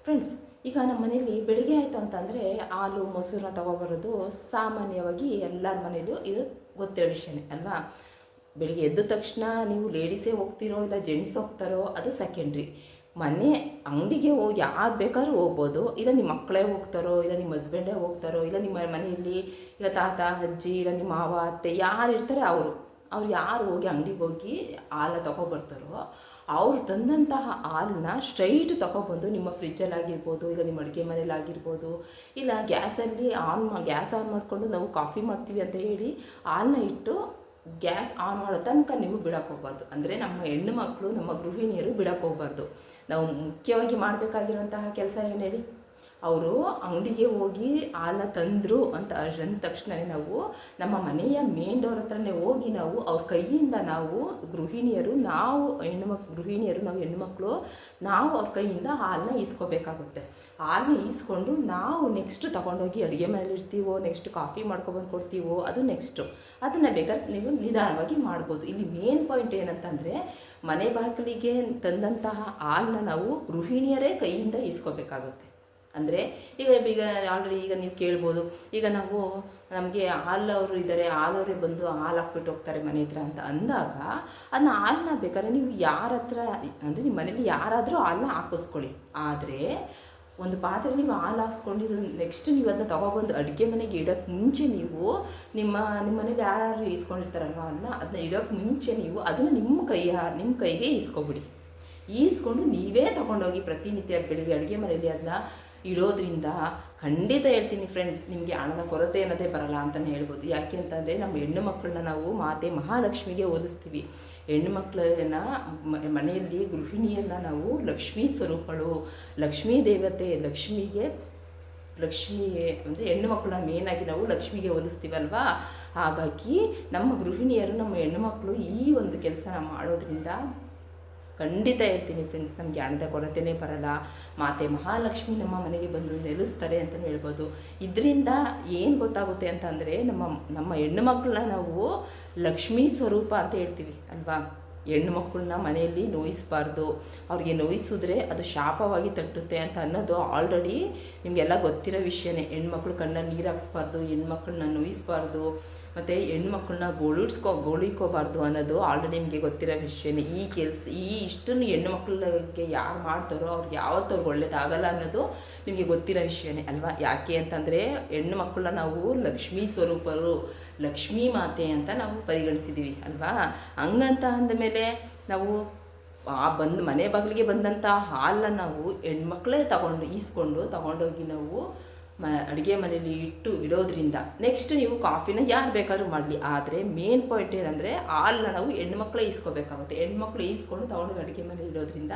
ಫ್ರೆಂಡ್ಸ್ ಈಗ ನಮ್ಮ ಮನೆಯಲ್ಲಿ ಬೆಳಿಗ್ಗೆ ಆಯಿತು ಅಂತಂದರೆ ಹಾಲು ಮೊಸರನ್ನ ತಗೊಬರೋದು ಸಾಮಾನ್ಯವಾಗಿ ಎಲ್ಲರ ಮನೆಯಲ್ಲೂ ಇದು ಗೊತ್ತಿರೋ ವಿಷಯನೇ, ಅಲ್ವಾ? ಬೆಳಿಗ್ಗೆ ಎದ್ದ ತಕ್ಷಣ ನೀವು ಲೇಡೀಸೇ ಹೋಗ್ತಿರೋ ಇಲ್ಲ ಜೆಂಟ್ಸ್ ಹೋಗ್ತಾರೋ, ಅದು ಸೆಕೆಂಡ್ರಿ ಮನೆ ಅಂಗಡಿಗೆ ಹೋಗಿ, ಯಾರು ಬೇಕಾದ್ರೂ ಹೋಗ್ಬೋದು. ಇಲ್ಲ ನಿಮ್ಮ ಮಕ್ಕಳೇ ಹೋಗ್ತಾರೋ, ಇಲ್ಲ ನಿಮ್ಮ ಹಸ್ಬೆಂಡೇ ಹೋಗ್ತಾರೋ, ಇಲ್ಲ ನಿಮ್ಮ ಮನೆಯಲ್ಲಿ ಈಗ ತಾತ, ಅಜ್ಜಿ, ಇಲ್ಲ ನಿಮ್ಮ ಮಾವ, ಅತ್ತೆ, ಯಾರು ಇರ್ತಾರೆ ಅವರು. ಅವ್ರು ಯಾರು ಹೋಗಿ ಅಂಗಡಿಗೆ ಹೋಗಿ ಹಾಲು ತಗೊಬರ್ತಾರೋ ಅವ್ರು ತಂದಂತಹ ಹಾಲನ್ನ ಸ್ಟ್ರೈಟ್ ತಗೊಬಂದು ನಿಮ್ಮ ಫ್ರಿಜ್ಜಲ್ಲಿ ಆಗಿರ್ಬೋದು ಇಲ್ಲ ನಿಮ್ಮ ಅಡುಗೆ ಮನೇಲಿ ಆಗಿರ್ಬೋದು ಇಲ್ಲ ಗ್ಯಾಸಲ್ಲಿ ಆನ್ ಗ್ಯಾಸ್ ಆನ್ ಮಾಡಿಕೊಂಡು ನಾವು ಕಾಫಿ ಮಾಡ್ತೀವಿ ಅಂತ ಹೇಳಿ ಹಾಲನ್ನ ಇಟ್ಟು ಗ್ಯಾಸ್ ಆನ್ ಮಾಡೋ ತನಕ ನೀವು ಬಿಡಕ್ಕೆ ಹೋಗ್ಬಾರ್ದು. ಅಂದರೆ ನಮ್ಮ ಹೆಣ್ಣು ಮಕ್ಕಳು ನಮ್ಮ ಗೃಹಿಣಿಯರು ಬಿಡಕ್ಕೆ ಹೋಗ್ಬಾರ್ದು. ನಾವು ಮುಖ್ಯವಾಗಿ ಮಾಡಬೇಕಾಗಿರುವಂತಹ ಕೆಲಸ ಏನು ಹೇಳಿ? ಅವರು ಅಂಗಡಿಗೆ ಹೋಗಿ ಹಾಲನ್ನ ತಂದರು ಅಂತ ಅಂದ ತಕ್ಷಣವೇ ನಾವು ನಮ್ಮ ಮನೆಯ ಮೇನ್ ಡೋರ್ ಹತ್ರನೇ ಹೋಗಿ ನಾವು ಅವ್ರ ಕೈಯಿಂದ ನಾವು ಗೃಹಿಣಿಯರು, ನಾವು ಹೆಣ್ಣುಮಕ್, ಗೃಹಿಣಿಯರು, ನಾವು ಹೆಣ್ಣುಮಕ್ಕಳು ನಾವು ಅವ್ರ ಕೈಯಿಂದ ಹಾಲನ್ನ ಈಸ್ಕೋಬೇಕಾಗುತ್ತೆ. ಹಾಲನ್ನ ಈಸ್ಕೊಂಡು ನಾವು ನೆಕ್ಸ್ಟ್ ತಗೊಂಡೋಗಿ ಅಡುಗೆ ಮನೇಲಿ ಇರ್ತೀವೋ ನೆಕ್ಸ್ಟ್ ಕಾಫಿ ಮಾಡ್ಕೊಬಂದು ಕೊಡ್ತೀವೋ, ಅದು ನೆಕ್ಸ್ಟು ಅದನ್ನು ಬೇಕಾದ್ರೆ ನೀವು ನಿಧಾನವಾಗಿ ಮಾಡ್ಬೋದು. ಇಲ್ಲಿ ಮೇನ್ ಪಾಯಿಂಟ್ ಏನಂತಂದರೆ ಮನೆ ಬಾಗಿಲಿಗೆ ತಂದಂತಹ ಹಾಲನ್ನ ನಾವು ಗೃಹಿಣಿಯರೇ ಕೈಯಿಂದ ಈಸ್ಕೋಬೇಕಾಗುತ್ತೆ. ಅಂದರೆ ಈಗ ಈಗ ಆಲ್ರೆಡಿ ಈಗ ನೀವು ಕೇಳ್ಬೋದು. ಈಗ ನಾವು ನಮಗೆ ಹಾಲವರು ಇದ್ದಾರೆ ಹಾಲವರೇ ಬಂದು ಹಾಲು ಹಾಕ್ಬಿಟ್ಟು ಹೋಗ್ತಾರೆ ಮನೆ ಹತ್ರ ಅಂತ ಅಂದಾಗ ಅದನ್ನ ಹಾಲನ್ನ ಬೇಕಾದ್ರೆ ನೀವು ಯಾರ ಹತ್ರ, ಅಂದರೆ ನಿಮ್ಮ ಮನೇಲಿ ಯಾರಾದರೂ ಹಾಲನ್ನ ಹಾಕಿಸ್ಕೊಳ್ಳಿ. ಆದರೆ ಒಂದು ಪಾತ್ರೆ ನೀವು ಹಾಲು ಹಾಕ್ಸ್ಕೊಂಡಿದ್ದು ನೆಕ್ಸ್ಟ್ ನೀವು ಅದನ್ನ ತೊಗೊಬಂದು ಅಡುಗೆ ಮನೆಗೆ ಇಡೋಕ್ಕೆ ಮುಂಚೆ ನೀವು ನಿಮ್ಮ ನಿಮ್ಮ ಮನೇಲಿ ಯಾರು ಈಸ್ಕೊಂಡಿರ್ತಾರಲ್ವ ಅದನ್ನ ಅದನ್ನ ಇಡೋಕ್ಕೆ ಮುಂಚೆ ನೀವು ಅದನ್ನು ನಿಮ್ಮ ಕೈ ನಿಮ್ಮ ಕೈಗೆ ಈಸ್ಕೊಬಿಡಿ. ಈಸ್ಕೊಂಡು ನೀವೇ ತಗೊಂಡೋಗಿ ಪ್ರತಿನಿತ್ಯ ಬೆಳಿಗ್ಗೆ ಅಡುಗೆ ಮನೆಯಲ್ಲಿ ಅದನ್ನ ಇಡೋದ್ರಿಂದ ಖಂಡಿತ ಹೇಳ್ತೀನಿ ಫ್ರೆಂಡ್ಸ್ ನಿಮಗೆ ಹಣದ ಕೊರತೆ ಅನ್ನೋದೇ ಬರಲ್ಲ ಅಂತಲೇ ಹೇಳ್ಬೋದು. ಯಾಕೆ ಅಂತಂದರೆ ನಮ್ಮ ಹೆಣ್ಣು ಮಕ್ಕಳನ್ನ ನಾವು ಮಾತೆ ಮಹಾಲಕ್ಷ್ಮಿಗೆ ಓದಿಸ್ತೀವಿ. ಹೆಣ್ಣು ಮಕ್ಕಳನ್ನ ಮನೆಯಲ್ಲಿ ಗೃಹಿಣಿಯನ್ನು ನಾವು ಲಕ್ಷ್ಮೀ ಸ್ವರೂಪಗಳು ಲಕ್ಷ್ಮೀ ದೇವತೆ ಲಕ್ಷ್ಮಿಗೆ ಲಕ್ಷ್ಮಿಯೇ ಅಂದರೆ ಹೆಣ್ಣು ಮಕ್ಕಳನ್ನ ಮೇನಾಗಿ ನಾವು ಲಕ್ಷ್ಮಿಗೆ ಹೋಲಿಸ್ತೀವಲ್ವಾ ಹಾಗಾಗಿ ನಮ್ಮ ಗೃಹಿಣಿಯರು, ನಮ್ಮ ಹೆಣ್ಣು ಮಕ್ಕಳು ಈ ಒಂದು ಕೆಲಸ ಮಾಡೋದ್ರಿಂದ ಖಂಡಿತ ಹೇಳ್ತೀನಿ ಫ್ರೆಂಡ್ಸ್ ನಮಗೆ ಹಣದ ಕೊರತೆನೇ ಬರಲ್ಲ. ಮಾತೆ ಮಹಾಲಕ್ಷ್ಮಿ ನಮ್ಮ ಮನೆಗೆ ಬಂದು ನೆಲೆಸ್ತಾರೆ ಅಂತ ಹೇಳ್ಬೋದು. ಇದರಿಂದ ಏನು ಗೊತ್ತಾಗುತ್ತೆ ಅಂತಂದರೆ ನಮ್ಮ ನಮ್ಮ ಹೆಣ್ಣು ಮಕ್ಕಳನ್ನ ನಾವು ಲಕ್ಷ್ಮೀ ಸ್ವರೂಪ ಅಂತ ಹೇಳ್ತೀವಿ, ಅಲ್ವಾ? ಹೆಣ್ಣು ಮಕ್ಕಳನ್ನ ಮನೆಯಲ್ಲಿ ನೋಯಿಸಬಾರ್ದು. ಅವ್ರಿಗೆ ನೋಯಿಸಿದ್ರೆ ಅದು ಶಾಪವಾಗಿ ತಟ್ಟುತ್ತೆ ಅಂತ ಅನ್ನೋದು ಆಲ್ರೆಡಿ ನಿಮಗೆಲ್ಲ ಗೊತ್ತಿರೋ ವಿಷಯನೇ. ಹೆಣ್ಮಕ್ಳು ಕಣ್ಣಲ್ಲಿ ನೀರು ಹಾಕ್ಸ್ಬಾರ್ದು ಹೆಣ್ಮಕ್ಳನ್ನ ನೋಯಿಸ್ಬಾರ್ದು. ಮತ್ತು ಹೆಣ್ಮಕ್ಳನ್ನ ಗೋಳಿಡ್ಸ್ಕೋ ಗೋಳಿಕೋಬಾರ್ದು ಅನ್ನೋದು ಆಲ್ರೆಡಿ ನಿಮಗೆ ಗೊತ್ತಿರೋ ವಿಷಯನೇ. ಈ ಕೆಲಸ, ಈ ಇಷ್ಟನ್ನು ಹೆಣ್ಣು ಮಕ್ಕಳಿಗೆ ಯಾರು ಮಾಡ್ತಾರೋ ಅವ್ರಿಗೆ ಯಾವತ್ತೂ ಒಳ್ಳೇದಾಗಲ್ಲ ಅನ್ನೋದು ನಿಮಗೆ ಗೊತ್ತಿರೋ ವಿಷಯನೇ, ಅಲ್ವಾ? ಯಾಕೆ ಅಂತಂದರೆ ಹೆಣ್ಣು ಮಕ್ಕಳನ್ನ ನಾವು ಲಕ್ಷ್ಮೀ ಸ್ವರೂಪರು, ಲಕ್ಷ್ಮೀ ಮಾತೆ ಅಂತ ನಾವು ಪರಿಗಣಿಸಿದ್ದೀವಿ ಅಲ್ವಾ? ಹಂಗಂತ ಅಂದಮೇಲೆ ನಾವು ಆ ಬಂದು, ಮನೆ ಬಾಗಿಲಿಗೆ ಬಂದಂಥ ಹಾಲನ್ನು ನಾವು ಹೆಣ್ಮಕ್ಳೇ ತಗೊಂಡು ಈಸ್ಕೊಂಡು ತಗೊಂಡೋಗಿ ನಾವು ಮ, ಅಡುಗೆ ಮನೆಯಲ್ಲಿ ಇಟ್ಟು ಇಡೋದ್ರಿಂದ ನೆಕ್ಸ್ಟ್ ನೀವು ಕಾಫಿನ ಯಾರು ಬೇಕಾದ್ರೂ ಮಾಡಲಿ. ಆದರೆ ಮೇನ್ ಪಾಯಿಂಟ್ ಏನಂದರೆ ಹಾಲನ್ನ ನಾವು ಹೆಣ್ಮಕ್ಳೇ ಈಸ್ಕೋಬೇಕಾಗುತ್ತೆ. ಹೆಣ್ಮಕ್ಳು ಈಸ್ಕೊಂಡು ತಗೊಂಡು ಅಡುಗೆ ಮನೆ ಇಡೋದ್ರಿಂದ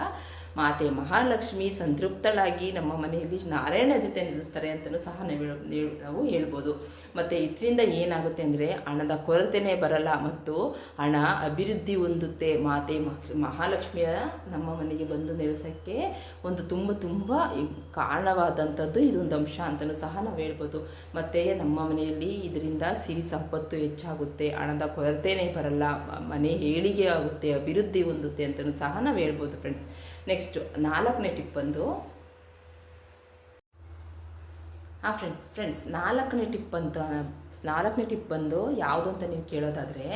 ಮಾತೆ ಮಹಾಲಕ್ಷ್ಮಿ ಸಂತೃಪ್ತಳಾಗಿ ನಮ್ಮ ಮನೆಯಲ್ಲಿ ನಾರಾಯಣ ಜೊತೆ ನಿಲ್ಲಿಸ್ತಾರೆ ಅಂತಲೂ ಸಹ ನಾವು ನಾವು ಹೇಳ್ಬೋದು. ಮತ್ತು ಇದರಿಂದ ಏನಾಗುತ್ತೆ ಅಂದರೆ ಹಣದ ಕೊರತೆನೇ ಬರಲ್ಲ ಮತ್ತು ಹಣ ಅಭಿವೃದ್ಧಿ ಹೊಂದುತ್ತೆ. ಮಾತೆ ಮಹಾಲಕ್ಷ್ಮಿಯ ನಮ್ಮ ಮನೆಗೆ ಬಂದು ನೆಲೆಸೋಕ್ಕೆ ಒಂದು ತುಂಬ ತುಂಬ ಕಾರಣವಾದಂಥದ್ದು ಇದೊಂದು ಅಂಶ ಅಂತಲೂ ಸಹ ನಾವು ಹೇಳ್ಬೋದು. ಮತ್ತು ನಮ್ಮ ಮನೆಯಲ್ಲಿ ಇದರಿಂದ ಸಿರಿ ಸಂಪತ್ತು ಹೆಚ್ಚಾಗುತ್ತೆ. ಹಣದ ಕೊರತೆನೇ ಬರಲ್ಲ. ಮನೆ ಏಳಿಗೆ ಆಗುತ್ತೆ. ಅಭಿವೃದ್ಧಿ ಹೊಂದುತ್ತೆ ಅಂತಲೂ ಸಹ ನಾವು ಹೇಳ್ಬೋದು ಫ್ರೆಂಡ್ಸ್ ನೆಕ್ಸ್ಟು ನಾಲ್ಕನೇ ಟಿಪ್ ಬಂದು ಹಾಂ ಫ್ರೆಂಡ್ಸ್ ಫ್ರೆಂಡ್ಸ್ ನಾಲ್ಕನೇ ಟಿಪ್ ಅಂತ ನಾಲ್ಕನೇ ಟಿಪ್ ಬಂದು ಯಾವುದು ಅಂತ ನೀವು ಕೇಳೋದಾದರೆ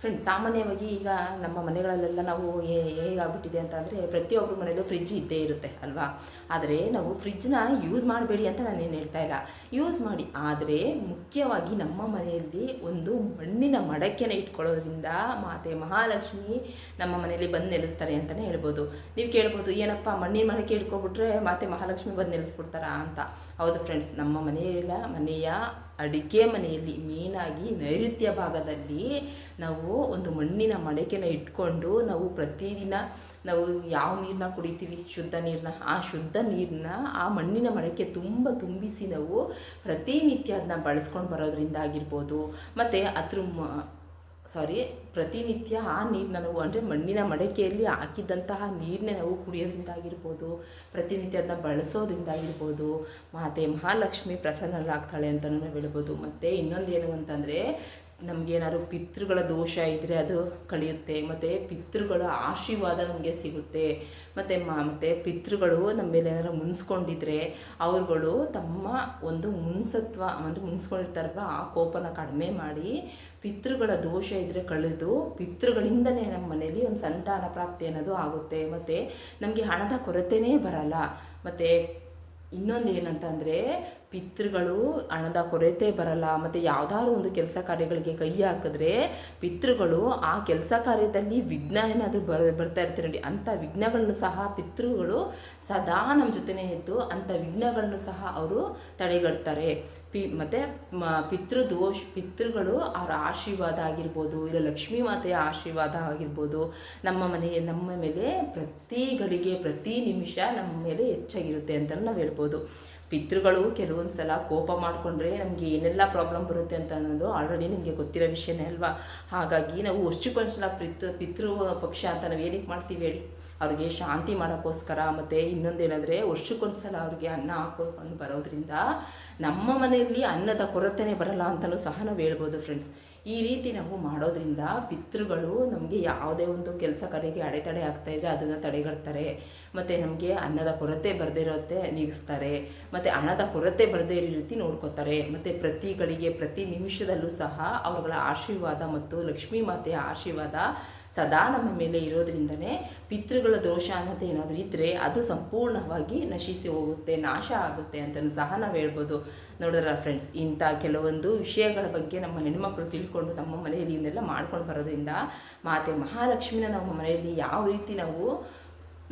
ಫ್ರೆಂಡ್ಸ್ ಸಾಮಾನ್ಯವಾಗಿ ಈಗ ನಮ್ಮ ಮನೆಗಳಲ್ಲೆಲ್ಲ ನಾವು ಹೇಗಾಗ್ಬಿಟ್ಟಿದೆ ಅಂತ ಅಂದರೆ ಪ್ರತಿಯೊಬ್ಬರ ಮನೆಯಲ್ಲೂ ಫ್ರಿಜ್ ಇದ್ದೇ ಇರುತ್ತೆ, ಅಲ್ವಾ? ಆದರೆ ನಾವು ಫ್ರಿಜ್ನ ಯೂಸ್ ಮಾಡಬೇಡಿ ಅಂತ ನಾನೇನು ಹೇಳ್ತಾ ಇಲ್ಲ. ಯೂಸ್ ಮಾಡಿ. ಆದರೆ ಮುಖ್ಯವಾಗಿ ನಮ್ಮ ಮನೆಯಲ್ಲಿ ಒಂದು ಮಣ್ಣಿನ ಮಡಕೆನ ಇಟ್ಕೊಳ್ಳೋದ್ರಿಂದ ಮಾತೆ ಮಹಾಲಕ್ಷ್ಮಿ ನಮ್ಮ ಮನೆಯಲ್ಲಿ ಬಂದು ನೆಲೆಸ್ತಾರೆ ಅಂತಲೇ ಹೇಳ್ಬೋದು. ನೀವು ಕೇಳ್ಬೋದು, ಏನಪ್ಪ, ಮಣ್ಣಿನ ಮಡಕೆ ಇಟ್ಕೊಬಿಟ್ರೆ ಮಾತೆ ಮಹಾಲಕ್ಷ್ಮಿ ಬಂದು ನೆಲೆಸ್ಬಿಡ್ತಾರಾ? ಅಂತ. ಹೌದು ಫ್ರೆಂಡ್ಸ್ ನಮ್ಮ ಮನೆಯಲ್ಲ, ಮನೆಯ ಅಡಿಗೆ ಮನೆಯಲ್ಲಿ ಮೇನಾಗಿ ನೈಋತ್ಯ ಭಾಗದಲ್ಲಿ ನಾವು ಒಂದು ಮಣ್ಣಿನ ಮಡಕೆನ ಇಟ್ಕೊಂಡು ನಾವು ಪ್ರತಿದಿನ ನಾವು ಯಾವ ನೀರನ್ನ ಕುಡಿತೀವಿ? ಶುದ್ಧ ನೀರನ್ನ ಆ ಶುದ್ಧ ನೀರನ್ನ ಆ ಮಣ್ಣಿನ ಮಡಕೆ ತುಂಬ ತುಂಬಿಸಿ ನಾವು ಪ್ರತಿನಿತ್ಯ ಅದನ್ನ ಬಳಸ್ಕೊಂಡು ಬರೋದ್ರಿಂದ ಆಗಿರ್ಬೋದು. ಮತ್ತು ಅದ್ರ ಸಾರಿ ಪ್ರತಿನಿತ್ಯ ಆ ನೀರನ್ನ ನಾವು ಅಂದರೆ ಮಣ್ಣಿನ ಮಡಕೆಯಲ್ಲಿ ಹಾಕಿದ್ದಂತಹ ನೀರನ್ನೇ ನಾವು ಕುಡಿಯೋದ್ರಿಂದ ಆಗಿರ್ಬೋದು ಪ್ರತಿನಿತ್ಯ ಅದನ್ನ ಬಳಸೋದ್ರಿಂದ ಆಗಿರ್ಬೋದು ಮಾತೆ ಮಹಾಲಕ್ಷ್ಮಿ ಪ್ರಸನ್ನರಾಗ್ತಾಳೆ ಅಂತಲೂ ಹೇಳ್ಬೋದು. ಮತ್ತು ಇನ್ನೊಂದು ಏನು ಅಂತಂದರೆ ನಮಗೇನಾದ್ರು ಪಿತೃಗಳ ದೋಷ ಇದ್ದರೆ ಅದು ಕಳೆಯುತ್ತೆ, ಮತ್ತು ಪಿತೃಗಳ ಆಶೀರ್ವಾದ ನಮಗೆ ಸಿಗುತ್ತೆ, ಮತ್ತು ಮತ್ತು ಪಿತೃಗಳು ನಮ್ಮ ಮೇಲೆ ಏನಾದ್ರು ಮುನ್ಸ್ಕೊಂಡಿದ್ರೆ ಅವ್ರುಗಳು ತಮ್ಮ ಒಂದು ಮುನ್ಸತ್ವ, ಅಂದರೆ ಮುನ್ಸ್ಕೊಂಡಿರ್ತಾರಲ್ವ, ಆ ಕೋಪನ ಕಡಿಮೆ ಮಾಡಿ ಪಿತೃಗಳ ದೋಷ ಇದ್ದರೆ ಕಳೆದು ಪಿತೃಗಳಿಂದಲೇ ನಮ್ಮ ಮನೇಲಿ ಒಂದು ಸಂತಾನ ಪ್ರಾಪ್ತಿ ಅನ್ನೋದು ಆಗುತ್ತೆ, ಮತ್ತು ನಮಗೆ ಹಣದ ಕೊರತೆಯೇ ಬರಲ್ಲ, ಮತ್ತು ಇನ್ನೊಂದು ಏನಂತಂದರೆ ಪಿತೃಗಳು ಹಣದ ಕೊರತೆ ಬರಲ್ಲ, ಮತ್ತು ಯಾವುದಾದ್ರು ಒಂದು ಕೆಲಸ ಕಾರ್ಯಗಳಿಗೆ ಕೈ ಹಾಕಿದ್ರೆ ಪಿತೃಗಳು ಆ ಕೆಲಸ ಕಾರ್ಯದಲ್ಲಿ ವಿಘ್ನ ಏನಾದರೂ ಬರ ಬರ್ತಾ ಇರ್ತಾರೆ ನೋಡಿ. ಅಂಥ ವಿಘ್ನಗಳನ್ನು ಸಹ ಪಿತೃಗಳು ಸದಾ ನಮ್ಮ ಜೊತೆನೇ ಇದ್ದು ಅಂಥ ವಿಘ್ನಗಳನ್ನು ಸಹ ಅವರು ತಡೆಗಟ್ತಾರೆ. ಪಿ, ಮತ್ತು ಪಿತೃದೋಷ ಪಿತೃಗಳು ಅವರ ಆಶೀರ್ವಾದ ಆಗಿರ್ಬೋದು, ಇಲ್ಲ ಲಕ್ಷ್ಮೀ ಮಾತೆಯ ಆಶೀರ್ವಾದ ಆಗಿರ್ಬೋದು, ನಮ್ಮ ಮನೆಯ ನಮ್ಮ ಮೇಲೆ ಪ್ರತಿ ಗಳಿಗೆ ಪ್ರತಿ ನಿಮಿಷ ನಮ್ಮ ಮೇಲೆ ಹೆಚ್ಚಾಗಿರುತ್ತೆ ಅಂತ ನಾವು ಹೇಳ್ಬೋದು. ಪಿತೃಗಳು ಕೆಲವೊಂದು ಸಲ ಕೋಪ ಮಾಡಿಕೊಂಡ್ರೆ ನಮಗೆ ಏನೆಲ್ಲ ಪ್ರಾಬ್ಲಮ್ ಬರುತ್ತೆ ಅಂತ ಅನ್ನೋದು ಆಲ್ರೆಡಿ ನಿಮಗೆ ಗೊತ್ತಿರೋ ವಿಷಯನೇ ಅಲ್ವಾ? ಹಾಗಾಗಿ ನಾವು ವರ್ಷಕ್ಕೊಂದ್ಸಲ ಪಿತೃ ಪಿತೃ ಪಕ್ಷ ಅಂತ ನಾವು ಏನಕ್ಕೆ ಮಾಡ್ತೀವಿ ಹೇಳಿ? ಅವ್ರಿಗೆ ಶಾಂತಿ ಮಾಡೋಕ್ಕೋಸ್ಕರ ಮತ್ತು ಇನ್ನೊಂದೇನೆಂದರೆ ವರ್ಷಕ್ಕೊಂದ್ಸಲ ಅವ್ರಿಗೆ ಅನ್ನ ಹಾಕೊಂಡು ಬರೋದ್ರಿಂದ ನಮ್ಮ ಮನೆಯಲ್ಲಿ ಅನ್ನದ ಕೊರತೆನೇ ಬರಲ್ಲ ಅಂತಲೂ ಸಹ ನಾವು ಹೇಳ್ಬೋದು ಫ್ರೆಂಡ್ಸ್ ಈ ರೀತಿ ನಾವು ಮಾಡೋದ್ರಿಂದ ಪಿತೃಗಳು ನಮಗೆ ಯಾವುದೇ ಒಂದು ಕೆಲಸ ಕಾರ್ಯಕ್ಕೆ ಅಡೆತಡೆ ಆಗ್ತಾ ಇದ್ರೆ ಅದನ್ನು ತಡೆಗಟ್ತಾರೆ. ಮತ್ತು ನಮಗೆ ಅನ್ನದ ಕೊರತೆ ಬರದೇ ಇರೋತ್ತೆ ನೀಗಿಸ್ತಾರೆ ಮತ್ತು ಹಣದ ಕೊರತೆ ಬರದೇ ಇರೋ ರೀತಿ ನೋಡ್ಕೋತಾರೆ. ಮತ್ತು ಪ್ರತಿ ಗಳಿಗೆ ಪ್ರತಿ ನಿಮಿಷದಲ್ಲೂ ಸಹ ಅವರುಗಳ ಆಶೀರ್ವಾದ ಮತ್ತು ಲಕ್ಷ್ಮೀ ಮಾತೆಯ ಆಶೀರ್ವಾದ ಸದಾ ನಮ್ಮ ಮೇಲೆ ಇರೋದ್ರಿಂದನೇ ಪಿತೃಗಳ ದೋಷ ಅನ್ನೋದು ಏನಾದರೂ ಇದ್ದರೆ ಅದು ಸಂಪೂರ್ಣವಾಗಿ ನಶಿಸಿ ಹೋಗುತ್ತೆ, ನಾಶ ಆಗುತ್ತೆ ಅಂತಲೂ ಸಹ ನಾವು ಹೇಳ್ಬೋದು. ನೋಡಿದ್ರ ಫ್ರೆಂಡ್ಸ್ ಇಂಥ ಕೆಲವೊಂದು ವಿಷಯಗಳ ಬಗ್ಗೆ ನಮ್ಮ ಹೆಣ್ಮಕ್ಳು ತಿಳ್ಕೊಂಡು ನಮ್ಮ ಮನೆಯಲ್ಲಿ ಇವನ್ನೆಲ್ಲ ಮಾಡ್ಕೊಂಡು ಬರೋದ್ರಿಂದ ಮಾತೆ ಮಹಾಲಕ್ಷ್ಮಿನ ನಮ್ಮ ಮನೆಯಲ್ಲಿ ಯಾವ ರೀತಿ ನಾವು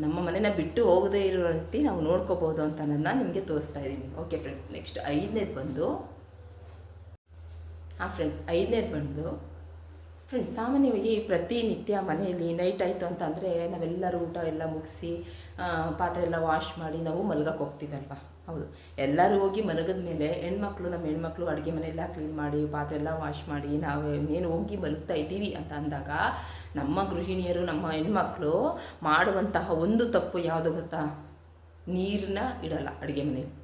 ನಮ್ಮ ಮನೆನ ಬಿಟ್ಟು ಹೋಗದೇ ಇರೋ ರೀತಿ ನಾವು ನೋಡ್ಕೋಬೋದು ಅಂತ ನನ್ನ ನಿಮಗೆ ತೋರಿಸ್ತಾ ಇದ್ದೀನಿ. ಓಕೆ ಫ್ರೆಂಡ್ಸ್ ನೆಕ್ಸ್ಟ್ ಐದನೇದು ಬಂದು ಹಾಂ ಫ್ರೆಂಡ್ಸ್ ಐದನೇದು ಬಂದು ಫ್ರೆಂಡ್ಸ್ ಸಾಮಾನ್ಯವಾಗಿ ಪ್ರತಿನಿತ್ಯ ಮನೆಯಲ್ಲಿ ನೈಟ್ ಆಯಿತು ಅಂತ ಅಂದರೆ ನಾವೆಲ್ಲರೂ ಊಟ ಎಲ್ಲ ಮುಗಿಸಿ ಪಾತ್ರೆ ಎಲ್ಲ ವಾಶ್ ಮಾಡಿ ನಾವು ಮಲ್ಗಕ್ಕೆ ಹೋಗ್ತೀವಲ್ವ? ಹೌದು. ಎಲ್ಲರೂ ಹೋಗಿ ಮಲಗಿದ ಮೇಲೆ ಹೆಣ್ಮಕ್ಳು, ನಮ್ಮ ಹೆಣ್ಮಕ್ಳು ಅಡುಗೆ ಮನೆಯೆಲ್ಲ ಕ್ಲೀನ್ ಮಾಡಿ, ಪಾತ್ರೆ ಎಲ್ಲ ವಾಶ್ ಮಾಡಿ, ನಾವು ಏನು ಹೋಗಿ ಮಲಗ್ತಾ ಇದ್ದೀವಿ ಅಂತ ಅಂದಾಗ ನಮ್ಮ ಗೃಹಿಣಿಯರು, ನಮ್ಮ ಹೆಣ್ಮಕ್ಳು ಮಾಡುವಂತಹ ಒಂದು ತಪ್ಪು ಯಾವುದು ಗೊತ್ತಾ? ನೀರನ್ನ ಇಡಲ್ಲ ಅಡುಗೆ ಮನೆಯಲ್ಲಿ.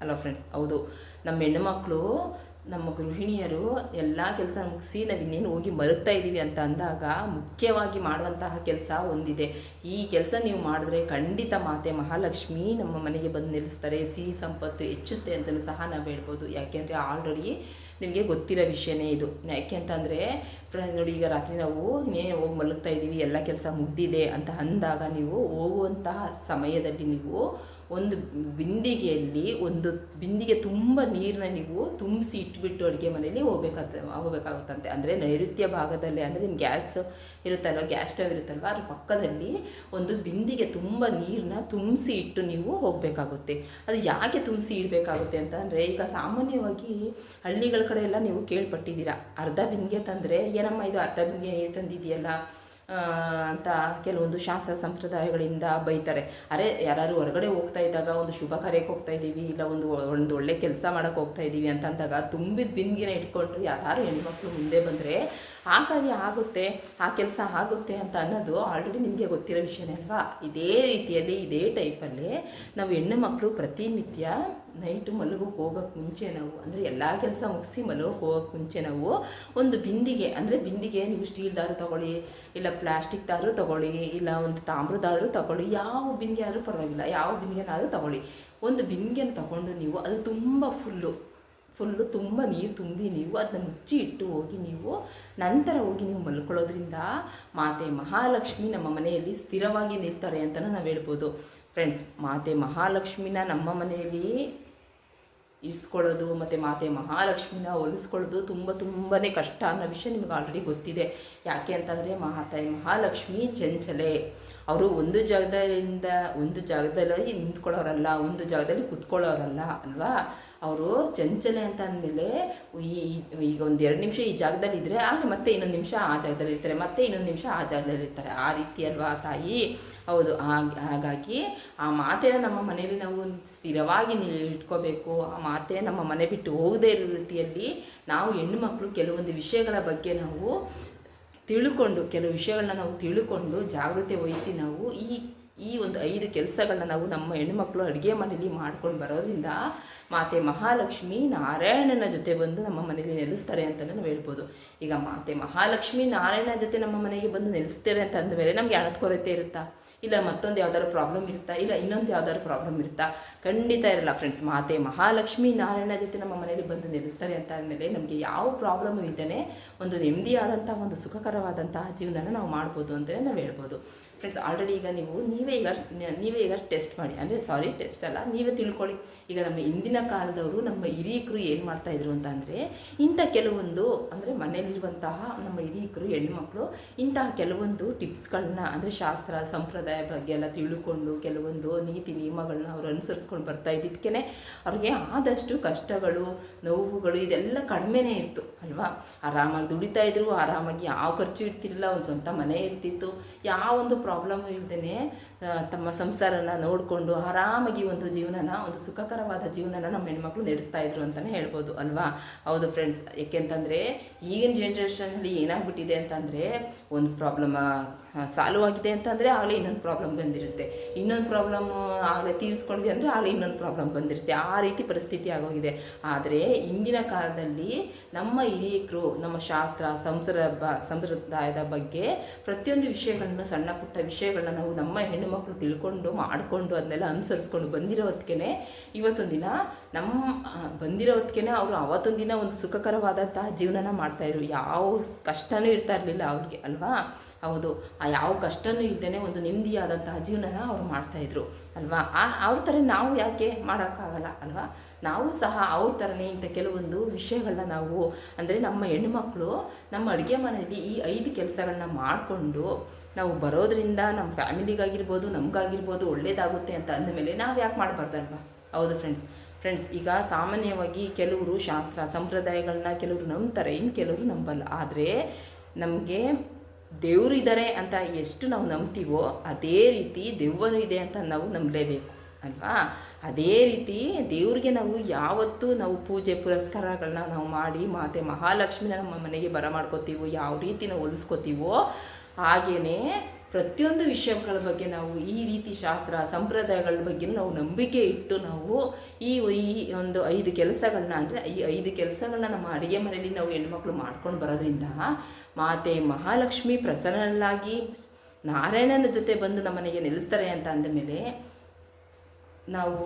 ಅಲ್ಲ ಫ್ರೆಂಡ್ಸ್ ಹೌದು. ನಮ್ಮ ಹೆಣ್ಣುಮಕ್ಕಳು ನಮ್ಮ ಗೃಹಿಣಿಯರು ಎಲ್ಲ ಕೆಲಸ ಮುಗಿಸಿ ನಾವು ಇನ್ನೇನು ಹೋಗಿ ಮಲಗ್ತಾ ಇದ್ದೀವಿ ಅಂತ ಅಂದಾಗ ಮುಖ್ಯವಾಗಿ ಮಾಡುವಂತಹ ಕೆಲಸ ಒಂದಿದೆ. ಈ ಕೆಲಸ ನೀವು ಮಾಡಿದ್ರೆ ಖಂಡಿತ ಮಾತೆ ಮಹಾಲಕ್ಷ್ಮಿ ನಮ್ಮ ಮನೆಗೆ ಬಂದು ನಿಲ್ಲಿಸ್ತಾರೆ. ಸಿಹಿ ಸಂಪತ್ತು ಹೆಚ್ಚುತ್ತೆ ಅಂತಲೂ ಸಹ ನಾವು ಹೇಳ್ಬೋದು. ಯಾಕೆಂದರೆ ಆಲ್ರೆಡಿ ನಿಮಗೆ ಗೊತ್ತಿರೋ ವಿಷಯನೇ ಇದು. ಯಾಕೆ ಅಂತಂದರೆ ನೋಡಿ ಈಗ ರಾತ್ರಿ ನಾವು ಇನ್ನೇನು ಹೋಗಿ ಮಲಗ್ತಾ ಇದ್ದೀವಿ ಎಲ್ಲ ಕೆಲಸ ಮುಗ್ದಿದೆ ಅಂತ ಅಂದಾಗ ನೀವು ಹೋಗುವಂತಹ ಸಮಯದಲ್ಲಿ ನೀವು ಒಂದು ಬಿಂದಿಗೆಯಲ್ಲಿ ಒಂದು ಬಿಂದಿಗೆ ತುಂಬ ನೀರನ್ನ ನೀವು ತುಂಬಿಸಿ ಇಟ್ಬಿಟ್ಟು ಅಡುಗೆ ಮನೆಯಲ್ಲಿ ಹೋಗ್ಬೇಕಾದ ಹೋಗಬೇಕಾಗುತ್ತಂತೆ. ಅಂದರೆ ನೈಋತ್ಯ ಭಾಗದಲ್ಲಿ ಅಂದರೆ ನಿಮ್ಮ ಗ್ಯಾಸ್ ಇರುತ್ತಲ್ವ, ಗ್ಯಾಸ್ ಸ್ಟವ್ ಇರುತ್ತಲ್ವ, ಅದ್ರ ಪಕ್ಕದಲ್ಲಿ ಒಂದು ಬಿಂದಿಗೆ ತುಂಬ ನೀರನ್ನ ತುಂಬಿಸಿ ಇಟ್ಟು ನೀವು ಹೋಗಬೇಕಾಗುತ್ತೆ. ಅದು ಯಾಕೆ ತುಂಬಿಸಿ ಇಡಬೇಕಾಗುತ್ತೆ ಅಂತ ಅಂದರೆ, ಈಗ ಸಾಮಾನ್ಯವಾಗಿ ಹಳ್ಳಿಗಳ ಕಡೆ ಎಲ್ಲ ನೀವು ಕೇಳ್ಪಟ್ಟಿದ್ದೀರಾ. ಅರ್ಧ ಬಿಂದಿಗೆ ತಂದರೆ, ಏನಮ್ಮ ಇದು ಅರ್ಧ ಬಿಂದಿಗೆ ನೀರು ತಂದಿದೆಯಲ್ಲ ಅಂತ ಕೆಲವೊಂದು ಶಾಸ್ತ್ರ ಸಂಪ್ರದಾಯಗಳಿಂದ ಬೈತಾರೆ. ಅರೆ ಯಾರು ಹೊರಗಡೆ ಹೋಗ್ತಾ ಇದ್ದಾಗ ಒಂದು ಶುಭ ಕಾರ್ಯಕ್ಕೆ ಹೋಗ್ತಾ ಇದ್ದೀವಿ, ಇಲ್ಲ ಒಂದು ಒಂದು ಒಳ್ಳೆ ಕೆಲಸ ಮಾಡೋಕ್ಕೆ ಹೋಗ್ತಾ ಇದ್ದೀವಿ ಅಂತ ಅಂದಾಗ ತುಂಬಿದ ಬಿಂದಿಗೆನ ಇಟ್ಕೊಂಡು ಯಾರು ಹೆಣ್ಮಕ್ಳು ಮುಂದೆ ಬಂದರೆ, ಆ ಕಾರ್ಯ ಆಗುತ್ತೆ, ಆ ಕೆಲಸ ಆಗುತ್ತೆ ಅಂತ ಅನ್ನೋದು ಆಲ್ರೆಡಿ ನಿಮಗೆ ಗೊತ್ತಿರೋ ವಿಷಯನೇ ಅಲ್ವಾ? ಇದೇ ರೀತಿಯಲ್ಲಿ, ಇದೇ ಟೈಪಲ್ಲಿ ನಾವು ಹೆಣ್ಣು ಮಕ್ಕಳು ಪ್ರತಿನಿತ್ಯ ನೈಟು ಮಲಗೋಕೆ ಹೋಗೋಕ್ಕೆ ಮುಂಚೆ ನಾವು, ಅಂದರೆ ಎಲ್ಲ ಕೆಲಸ ಮುಗಿಸಿ ಮಲಗೋಕೆ ಹೋಗೋಕ್ಕೆ ಮುಂಚೆ ನಾವು ಒಂದು ಬಿಂದಿಗೆ, ಅಂದರೆ ಬಿಂದಿಗೆ ನೀವು ಸ್ಟೀಲ್ ದಾರು ತೊಗೊಳ್ಳಿ, ಇಲ್ಲ ಪ್ಲಾಸ್ಟಿಕ್ ದಾರು ತೊಗೊಳ್ಳಿ, ಇಲ್ಲ ಒಂದು ತಾಮ್ರದಾದರೂ ತೊಗೊಳ್ಳಿ, ಯಾವ ಬಿಂದಿಗೆ ಆದರೂ ಪರವಾಗಿಲ್ಲ, ಯಾವ ಬಿಂದಿಗೆನಾದರೂ ತೊಗೊಳ್ಳಿ. ಒಂದು ಬಿಂದಿಗೆನ ತೊಗೊಂಡು ನೀವು ಅದು ತುಂಬ ಫುಲ್ಲು ಫುಲ್ಲು ತುಂಬ ನೀರು ತುಂಬಿ ನೀವು ಅದನ್ನ ಮುಚ್ಚಿ ಇಟ್ಟು ಹೋಗಿ ನೀವು ನಂತರ ಹೋಗಿ ನೀವು ಮಲ್ಕೊಳ್ಳೋದ್ರಿಂದ ಮಾತೆ ಮಹಾಲಕ್ಷ್ಮಿ ನಮ್ಮ ಮನೆಯಲ್ಲಿ ಸ್ಥಿರವಾಗಿ ನಿಲ್ತಾರೆ ಅಂತಲೂ ನಾವು ಹೇಳ್ಬೋದು. ಫ್ರೆಂಡ್ಸ್ ಮಾತೆ ಮಹಾಲಕ್ಷ್ಮಿನ ನಮ್ಮ ಮನೆಯಲ್ಲಿ ಇರಿಸ್ಕೊಳ್ಳೋದು ಮತ್ತು ಮಾತೆ ಮಹಾಲಕ್ಷ್ಮಿನ ಒಲಿಸ್ಕೊಳ್ಳೋದು ತುಂಬ ತುಂಬಾ ಕಷ್ಟ ಅನ್ನೋ ವಿಷಯ ನಿಮಗೆ ಆಲ್ರೆಡಿ ಗೊತ್ತಿದೆ. ಯಾಕೆ ಅಂತಂದರೆ ಮಾತೆ ಮಹಾಲಕ್ಷ್ಮಿ ಚಂಚಲೆ. ಅವರು ಒಂದು ಜಾಗದಿಂದ ಒಂದು ಜಾಗದಲ್ಲಿ ನಿಂತ್ಕೊಳ್ಳೋರಲ್ಲ, ಒಂದು ಜಾಗದಲ್ಲಿ ಕುತ್ಕೊಳ್ಳೋರಲ್ಲ ಅಲ್ವಾ? ಅವರು ಚಂಚಲೆ ಅಂತ ಅಂದಮೇಲೆ ಈ ಈಗ ಒಂದು ಎರಡು ನಿಮಿಷ ಈ ಜಾಗದಲ್ಲಿ ಇದ್ದರೆ ಆಮೇಲೆ ಮತ್ತೆ ಇನ್ನೊಂದು ನಿಮಿಷ ಆ ಜಾಗದಲ್ಲಿ ಇರ್ತಾರೆ, ಮತ್ತೆ ಇನ್ನೊಂದು ನಿಮಿಷ ಆ ಜಾಗದಲ್ಲಿ ಇರ್ತಾರೆ. ಆ ರೀತಿ ಅಲ್ವಾ ತಾಯಿ? ಹೌದು ಹಾಗಾಗಿ ಆ ಮಾತೇನ ನಮ್ಮ ಮನೆಯಲ್ಲಿ ನಾವು ಸ್ಥಿರವಾಗಿ ಇಟ್ಕೋಬೇಕು ಆ ಮಾತೆ ನಮ್ಮ ಮನೆ ಬಿಟ್ಟು ಹೋಗದೇ ಇರೋ ರೀತಿಯಲ್ಲಿ ನಾವು ಹೆಣ್ಣು ಮಕ್ಕಳು ಕೆಲವೊಂದು ವಿಷಯಗಳ ಬಗ್ಗೆ ನಾವು ತಿಳ್ಕೊಂಡು, ಕೆಲವು ವಿಷಯಗಳನ್ನ ನಾವು ತಿಳ್ಕೊಂಡು ಜಾಗೃತಿ ವಹಿಸಿ ನಾವು ಈ ಈ ಒಂದು ಐದು ಕೆಲಸಗಳನ್ನ ನಾವು ನಮ್ಮ ಹೆಣ್ಣುಮಕ್ಕಳು ಅಡುಗೆ ಮನೆಯಲ್ಲಿ ಮಾಡ್ಕೊಂಡು ಬರೋದ್ರಿಂದ ಮಾತೆ ಮಹಾಲಕ್ಷ್ಮಿ ನಾರಾಯಣನ ಜೊತೆ ಬಂದು ನಮ್ಮ ಮನೆಯಲ್ಲಿ ನೆಲೆಸ್ತಾರೆ ಅಂತಲೇ ನಾವು ಹೇಳ್ಬೋದು. ಈಗ ಮಾತೆ ಮಹಾಲಕ್ಷ್ಮಿ ನಾರಾಯಣನ ಜೊತೆ ನಮ್ಮ ಮನೆಗೆ ಬಂದು ನೆಲೆಸ್ತಾರೆ ಅಂತ ಅಂದಮೇಲೆ ನಮಗೆ ಹಣದ ಕೊರತೆ ಇರುತ್ತಾ? ಇಲ್ಲ ಮತ್ತೊಂದು ಯಾವ್ದಾದ್ರು ಪ್ರಾಬ್ಲಮ್ ಇರುತ್ತಾ? ಇಲ್ಲ ಇನ್ನೊಂದು ಯಾವ್ದಾದ್ರು ಪ್ರಾಬ್ಲಮ್ ಇರುತ್ತಾ? ಖಂಡಿತ ಇರಲ್ಲ ಫ್ರೆಂಡ್ಸ್ ಮಾತೆ, ಮಹಾಲಕ್ಷ್ಮಿ ನಾರಾಯಣ ಜೊತೆ ನಮ್ಮ ಮನೆಯಲ್ಲಿ ಬಂದು ನೆಲೆಸ್ತಾರೆ ಅಂತ ಅಂದಮೇಲೆ ನಮಗೆ ಯಾವ ಪ್ರಾಬ್ಲಮ್ ಇದ್ದಾನೆ ಒಂದು ನೆಮ್ಮದಿಯಾದಂಥ ಒಂದು ಸುಖಕರವಾದಂತಹ ಜೀವನನ ನಾವು ಮಾಡ್ಬೋದು ಅಂತಲೇ ನಾವು ಹೇಳ್ಬೋದು. ಫ್ರೆಂಡ್ಸ್ ಆಲ್ರೆಡಿ ಈಗ ನೀವು ನೀವೇ ಈಗ ನೀವೇ ಈಗ ಟೆಸ್ಟ್ ಮಾಡಿ. ಅಂದರೆ ಸಾರಿ ಟೆಸ್ಟ್ ಅಲ್ಲ, ನೀವೇ ತಿಳ್ಕೊಳ್ಳಿ. ಈಗ ನಮ್ಮ ಹಿಂದಿನ ಕಾಲದವರು ನಮ್ಮ ಹಿರಿಯಕರು ಏನು ಮಾಡ್ತಾಯಿದ್ರು ಅಂತ ಅಂದರೆ, ಇಂಥ ಕೆಲವೊಂದು ಅಂದರೆ ಮನೆಯಲ್ಲಿರುವಂತಹ ನಮ್ಮ ಹಿರಿಯಕರು, ಹೆಣ್ಮಕ್ಳು ಇಂತಹ ಕೆಲವೊಂದು ಟಿಪ್ಸ್ಗಳನ್ನ ಅಂದರೆ ಶಾಸ್ತ್ರ, ಸಂಪ್ರದಾಯ ಬಗ್ಗೆ ಎಲ್ಲ ತಿಳ್ಕೊಂಡು ಕೆಲವೊಂದು ನೀತಿ ನಿಯಮಗಳನ್ನ ಅವರು ಅನುಸರಿಸ್ಕೊಂಡು ಬರ್ತಾ ಇದ್ದಿದ್ದಕ್ಕೆ ಅವ್ರಿಗೆ ಆದಷ್ಟು ಕಷ್ಟಗಳು, ನೋವುಗಳು ಇದೆಲ್ಲ ಕಡಿಮೆನೇ ಇತ್ತು, ಅಲ್ವಾ? ಆರಾಮಾಗಿ ದುಡಿತಾ ಇದ್ರು, ಆರಾಮಾಗಿ ಯಾವ ಖರ್ಚು ಇರ್ತಿರಲಿಲ್ಲ ಒಂದು ಸ್ವಂತ ಮನೆ ಇರ್ತಿತ್ತು ಯಾವ ಒಂದು ಪ್ರಾಬ್ಲಮ್ ಇಲ್ಲದೇ ತಮ್ಮ ಸಂಸಾರನ ನೋಡಿಕೊಂಡು ಆರಾಮಾಗಿ ಒಂದು ಜೀವನನ, ಒಂದು ಸುಖಕರವಾದ ಜೀವನನ ನಮ್ಮ ಹೆಣ್ಮಕ್ಳು ನಡೆಸ್ತಾ ಇದ್ರು ಅಂತಲೇ ಹೇಳ್ಬೋದು, ಅಲ್ವಾ? ಹೌದು ಫ್ರೆಂಡ್ಸ್ ಯಾಕೆಂತಂದರೆ ಈಗಿನ ಜನ್ರೇಷನಲ್ಲಿ ಏನಾಗ್ಬಿಟ್ಟಿದೆ ಅಂತಂದರೆ, ಒಂದು ಪ್ರಾಬ್ಲಮ್ ಸಾಲ್ವ್ ಆಗಿದೆ ಅಂತಂದರೆ ಆಗಲೇ ಇನ್ನೊಂದು ಪ್ರಾಬ್ಲಮ್ ಬಂದಿರುತ್ತೆ. ಇನ್ನೊಂದು ಪ್ರಾಬ್ಲಮ್ ಆಗಲೇ ತೀರಿಸ್ಕೊಂಡ್ವಿ ಅಂದರೆ ಆಗಲೇ ಇನ್ನೊಂದು ಪ್ರಾಬ್ಲಮ್ ಬಂದಿರುತ್ತೆ. ಆ ರೀತಿ ಪರಿಸ್ಥಿತಿ ಆಗೋಗಿದೆ. ಆದರೆ ಇಂದಿನ ಕಾಲದಲ್ಲಿ ನಮ್ಮ ಹಿರಿಯಕರು, ನಮ್ಮ ಶಾಸ್ತ್ರ ಸಂಪ್ರದ ಸಂಪ್ರದಾಯದ ಬಗ್ಗೆ ಪ್ರತಿಯೊಂದು ವಿಷಯಗಳನ್ನು ಸಣ್ಣ ಪುಟ್ಟ ವಿಷಯಗಳನ್ನ ನಾವು ನಮ್ಮ ಹೆಣ್ಣು ಮಕ್ಕಳು ತಿಳ್ಕೊಂಡು ಮಾಡಿಕೊಂಡು ಅದನ್ನೆಲ್ಲ ಅನುಸರಿಸ್ಕೊಂಡು ಬಂದಿರೋ ಹೊತ್ತಿಗೆ ಇವತ್ತೊಂದು ದಿನ ನಮ್ಮ ಬಂದಿರೋ ಹೊತ್ತಿಗೆ ಅವರು ಅವತ್ತೊಂದು ದಿನ ಒಂದು ಸುಖಕರವಾದಂತಹ ಜೀವನನ ಮಾಡ್ತಾಯಿದ್ರು ಯಾವ ಕಷ್ಟನೂ ಇರ್ತಾ ಇರಲಿಲ್ಲ ಅವ್ರಿಗೆ, ಅಲ್ವಾ? ಹೌದು. ಆ ಯಾವ ಕಷ್ಟನೂ ಇಲ್ಲದೇ ಒಂದು ನೆಮ್ಮದಿಯಾದಂತಹ ಜೀವನನ ಅವ್ರು ಮಾಡ್ತಾಯಿದ್ರು ಅಲ್ವಾ? ಆ, ಅವ್ರ ಥರ ನಾವು ಯಾಕೆ ಮಾಡೋಕ್ಕಾಗಲ್ಲ, ಅಲ್ವಾ? ನಾವು ಸಹ ಅವ್ರ ಥರನೇ ಇಂಥ ಕೆಲವೊಂದು ವಿಷಯಗಳನ್ನ ನಾವು, ಅಂದರೆ ನಮ್ಮ ಹೆಣ್ಣುಮಕ್ಕಳು ನಮ್ಮ ಅಡುಗೆ ಮನೆಯಲ್ಲಿ ಈ ಐದು ಕೆಲಸಗಳನ್ನ ಮಾಡಿಕೊಂಡು ನಾವು ಬರೋದ್ರಿಂದ ನಮ್ಮ ಫ್ಯಾಮಿಲಿಗಾಗಿರ್ಬೋದು, ನಮಗಾಗಿರ್ಬೋದು ಒಳ್ಳೇದಾಗುತ್ತೆ ಅಂತ ಅಂದಮೇಲೆ ನಾವು ಯಾಕೆ ಮಾಡಬಾರ್ದಲ್ವಾ? ಹೌದು ಫ್ರೆಂಡ್ಸ್ ಫ್ರೆಂಡ್ಸ್ ಈಗ ಸಾಮಾನ್ಯವಾಗಿ ಕೆಲವರು ಶಾಸ್ತ್ರ ಸಂಪ್ರದಾಯಗಳನ್ನ ಕೆಲವರು ನಂಬ್ತಾರೆ ಇನ್ನು ಕೆಲವರು ನಂಬಲ್ಲ. ಆದರೆ ನಮಗೆ ದೇವರಿದ್ದಾರೆ ಅಂತ ಎಷ್ಟು ನಾವು ನಂಬ್ತೀವೋ ಅದೇ ರೀತಿ ದೇವರು ಇದೆ ಅಂತ ನಾವು ನಂಬಲೇಬೇಕು, ಅಲ್ವಾ? ಅದೇ ರೀತಿ ದೇವ್ರಿಗೆ ನಾವು ಯಾವತ್ತೂ ನಾವು ಪೂಜೆ ಪುರಸ್ಕಾರಗಳನ್ನ ನಾವು ಮಾಡಿ, ಮಾತೆ ಮಹಾಲಕ್ಷ್ಮಿನ ನಮ್ಮ ಮನೆಗೆ ಬರ ಮಾಡ್ಕೋತೀವೋ ಯಾವ ರೀತಿ ನಾವು ಹೊಲಿಸ್ಕೋತೀವೋ ಹಾಗೆಯೇ ಪ್ರತಿಯೊಂದು ವಿಷಯಗಳ ಬಗ್ಗೆ ನಾವು ಈ ರೀತಿ ಶಾಸ್ತ್ರ, ಸಂಪ್ರದಾಯಗಳ ಬಗ್ಗೆ ನಾವು ನಂಬಿಕೆ ಇಟ್ಟು ನಾವು ಈ ಒಂದು ಐದು ಕೆಲಸಗಳನ್ನ ಅಂದರೆ ಈ ಐದು ಕೆಲಸಗಳನ್ನ ನಮ್ಮ ಅಡುಗೆ ಮನೆಯಲ್ಲಿ ನಾವು ಹೆಣ್ಮಕ್ಳು ಮಾಡ್ಕೊಂಡು ಬರೋದ್ರಿಂದ ಮಾತೆ ಮಹಾಲಕ್ಷ್ಮಿ ಪ್ರಸನ್ನಲಾಗಿ ನಾರಾಯಣನ ಜೊತೆ ಬಂದು ನಮ್ಮ ಮನೆಗೆ ನೆಲೆಸ್ತಾರೆ ಅಂತ ಅಂದಮೇಲೆ ನಾವು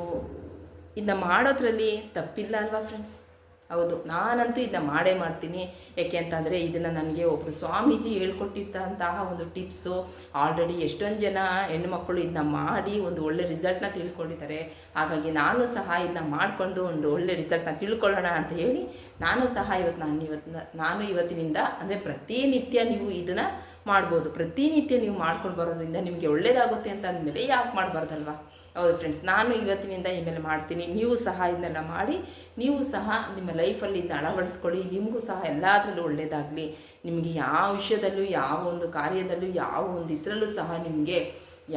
ಇದನ್ನ ಮಾಡೋದ್ರಲ್ಲಿ ತಪ್ಪಿಲ್ಲ ಅಲ್ವಾ ಫ್ರೆಂಡ್ಸ್ ಹೌದು, ನಾನಂತೂ ಇದನ್ನ ಮಾಡೇ ಮಾಡ್ತೀನಿ. ಯಾಕೆ ಅಂತಂದರೆ ಇದನ್ನು ನನಗೆ ಒಬ್ಬರು ಸ್ವಾಮೀಜಿ ಹೇಳ್ಕೊಟ್ಟಿದ್ದಂತಹ ಒಂದು ಟಿಪ್ಸು. ಆಲ್ರೆಡಿ ಎಷ್ಟೊಂದು ಜನ ಹೆಣ್ಣುಮಕ್ಕಳು ಇದನ್ನ ಮಾಡಿ ಒಂದು ಒಳ್ಳೆ ರಿಸಲ್ಟ್ನ ತಿಳ್ಕೊಂಡಿದ್ದಾರೆ. ಹಾಗಾಗಿ ನಾನು ಸಹ ಇದನ್ನ ಮಾಡಿಕೊಂಡು ಒಂದು ಒಳ್ಳೆ ರಿಸಲ್ಟ್ನ ತಿಳ್ಕೊಳ್ಳೋಣ ಅಂತ ಹೇಳಿ ನಾನು ಸಹ ಇವತ್ತು ನಾನು ಇವತ್ತು ನಾನು ಇವತ್ತಿನಿಂದ ಅಂದರೆ ಪ್ರತಿನಿತ್ಯ ನೀವು ಇದನ್ನು ಮಾಡ್ಬೋದು. ಪ್ರತಿನಿತ್ಯ ನೀವು ಮಾಡ್ಕೊಂಡು ಬರೋದ್ರಿಂದ ನಿಮಗೆ ಒಳ್ಳೇದಾಗುತ್ತೆ ಅಂತ ಅಂದಮೇಲೆ ಯಾಕೆ ಮಾಡಬಾರ್ದಲ್ವಾ? ಹೌದು ಫ್ರೆಂಡ್ಸ್ ನಾನು ಇವತ್ತಿನಿಂದ ಇಮೇಲೆ ಮಾಡ್ತೀನಿ. ನೀವು ಸಹ ಇದನ್ನೆಲ್ಲ ಮಾಡಿ, ನೀವು ಸಹ ನಿಮ್ಮ ಲೈಫಲ್ಲಿ ಇದನ್ನ ಅಳವಡಿಸ್ಕೊಳ್ಳಿ. ನಿಮಗೂ ಸಹ ಎಲ್ಲದರಲ್ಲೂ ಒಳ್ಳೆಯದಾಗಲಿ ನಿಮಗೆ ಯಾವ ವಿಷಯದಲ್ಲೂ, ಯಾವ ಒಂದು ಕಾರ್ಯದಲ್ಲೂ, ಯಾವ ಒಂದು ಇದರಲ್ಲೂ ಸಹ ನಿಮಗೆ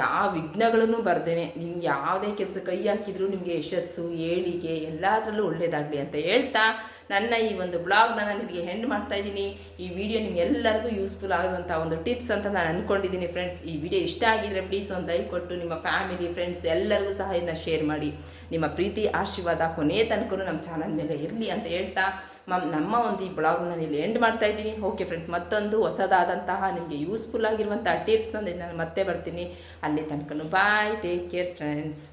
ಯಾವ ವಿಘ್ನಗಳನ್ನು ಬರ್ದೇನೆ. ನಿಮ್ಗೆ ಯಾವುದೇ ಕೆಲಸ ಕೈ ಹಾಕಿದ್ರು ನಿಮಗೆ ಯಶಸ್ಸು, ಏಳಿಗೆ ಎಲ್ಲದರಲ್ಲೂ ಒಳ್ಳೆಯದಾಗಲಿ ಅಂತ ಹೇಳ್ತಾ ನನ್ನ ಈ ಒಂದು ಬ್ಲಾಗ್ನ ನಾನು ನಿಮಗೆ ಹೆಂಡ್ ಮಾಡ್ತಾ ಇದ್ದೀನಿ. ಈ ವಿಡಿಯೋ ನಿಮ್ಗೆಲ್ಲರಿಗೂ ಯೂಸ್ಫುಲ್ ಆಗುವಂಥ ಒಂದು ಟಿಪ್ಸ್ ಅಂತ ನಾನು ಅಂದ್ಕೊಂಡಿದ್ದೀನಿ ಫ್ರೆಂಡ್ಸ್ ಈ ವಿಡಿಯೋ ಇಷ್ಟ ಆಗಿದ್ರೆ ಪ್ಲೀಸ್ ಒಂದು ಲೈಕ್ ಕೊಟ್ಟು ನಿಮ್ಮ ಫ್ಯಾಮಿಲಿ ಫ್ರೆಂಡ್ಸ್ ಎಲ್ಲರಿಗೂ ಸಹ ಇದನ್ನ ಶೇರ್ ಮಾಡಿ. ನಿಮ್ಮ ಪ್ರೀತಿ, ಆಶೀರ್ವಾದ ಕೊನೆ ತನಕ ನಮ್ಮ ಚಾನಲ್ ಮೇಲೆ ಇರಲಿ ಅಂತ ಹೇಳ್ತಾ ಮಮ್ ನಮ್ಮ ಒಂದು ಈ ಬ್ಲಾಗ್ನ ನಾನು ಇಲ್ಲಿ ಎಂಡ್ ಮಾಡ್ತಾ ಇದ್ದೀನಿ. ಓಕೆ ಫ್ರೆಂಡ್ಸ್ ಮತ್ತೊಂದು ಹೊಸದಾದಂತಹ ನಿಮಗೆ ಯೂಸ್ಫುಲ್ ಆಗಿರುವಂಥ ಟಿಪ್ಸ್ ನಾನು ಮತ್ತೆ ಬರ್ತೀನಿ. ಅಲ್ಲಿ ತನಕ ಬಾಯ್ ಟೇಕ್ ಕೇರ್ ಫ್ರೆಂಡ್ಸ್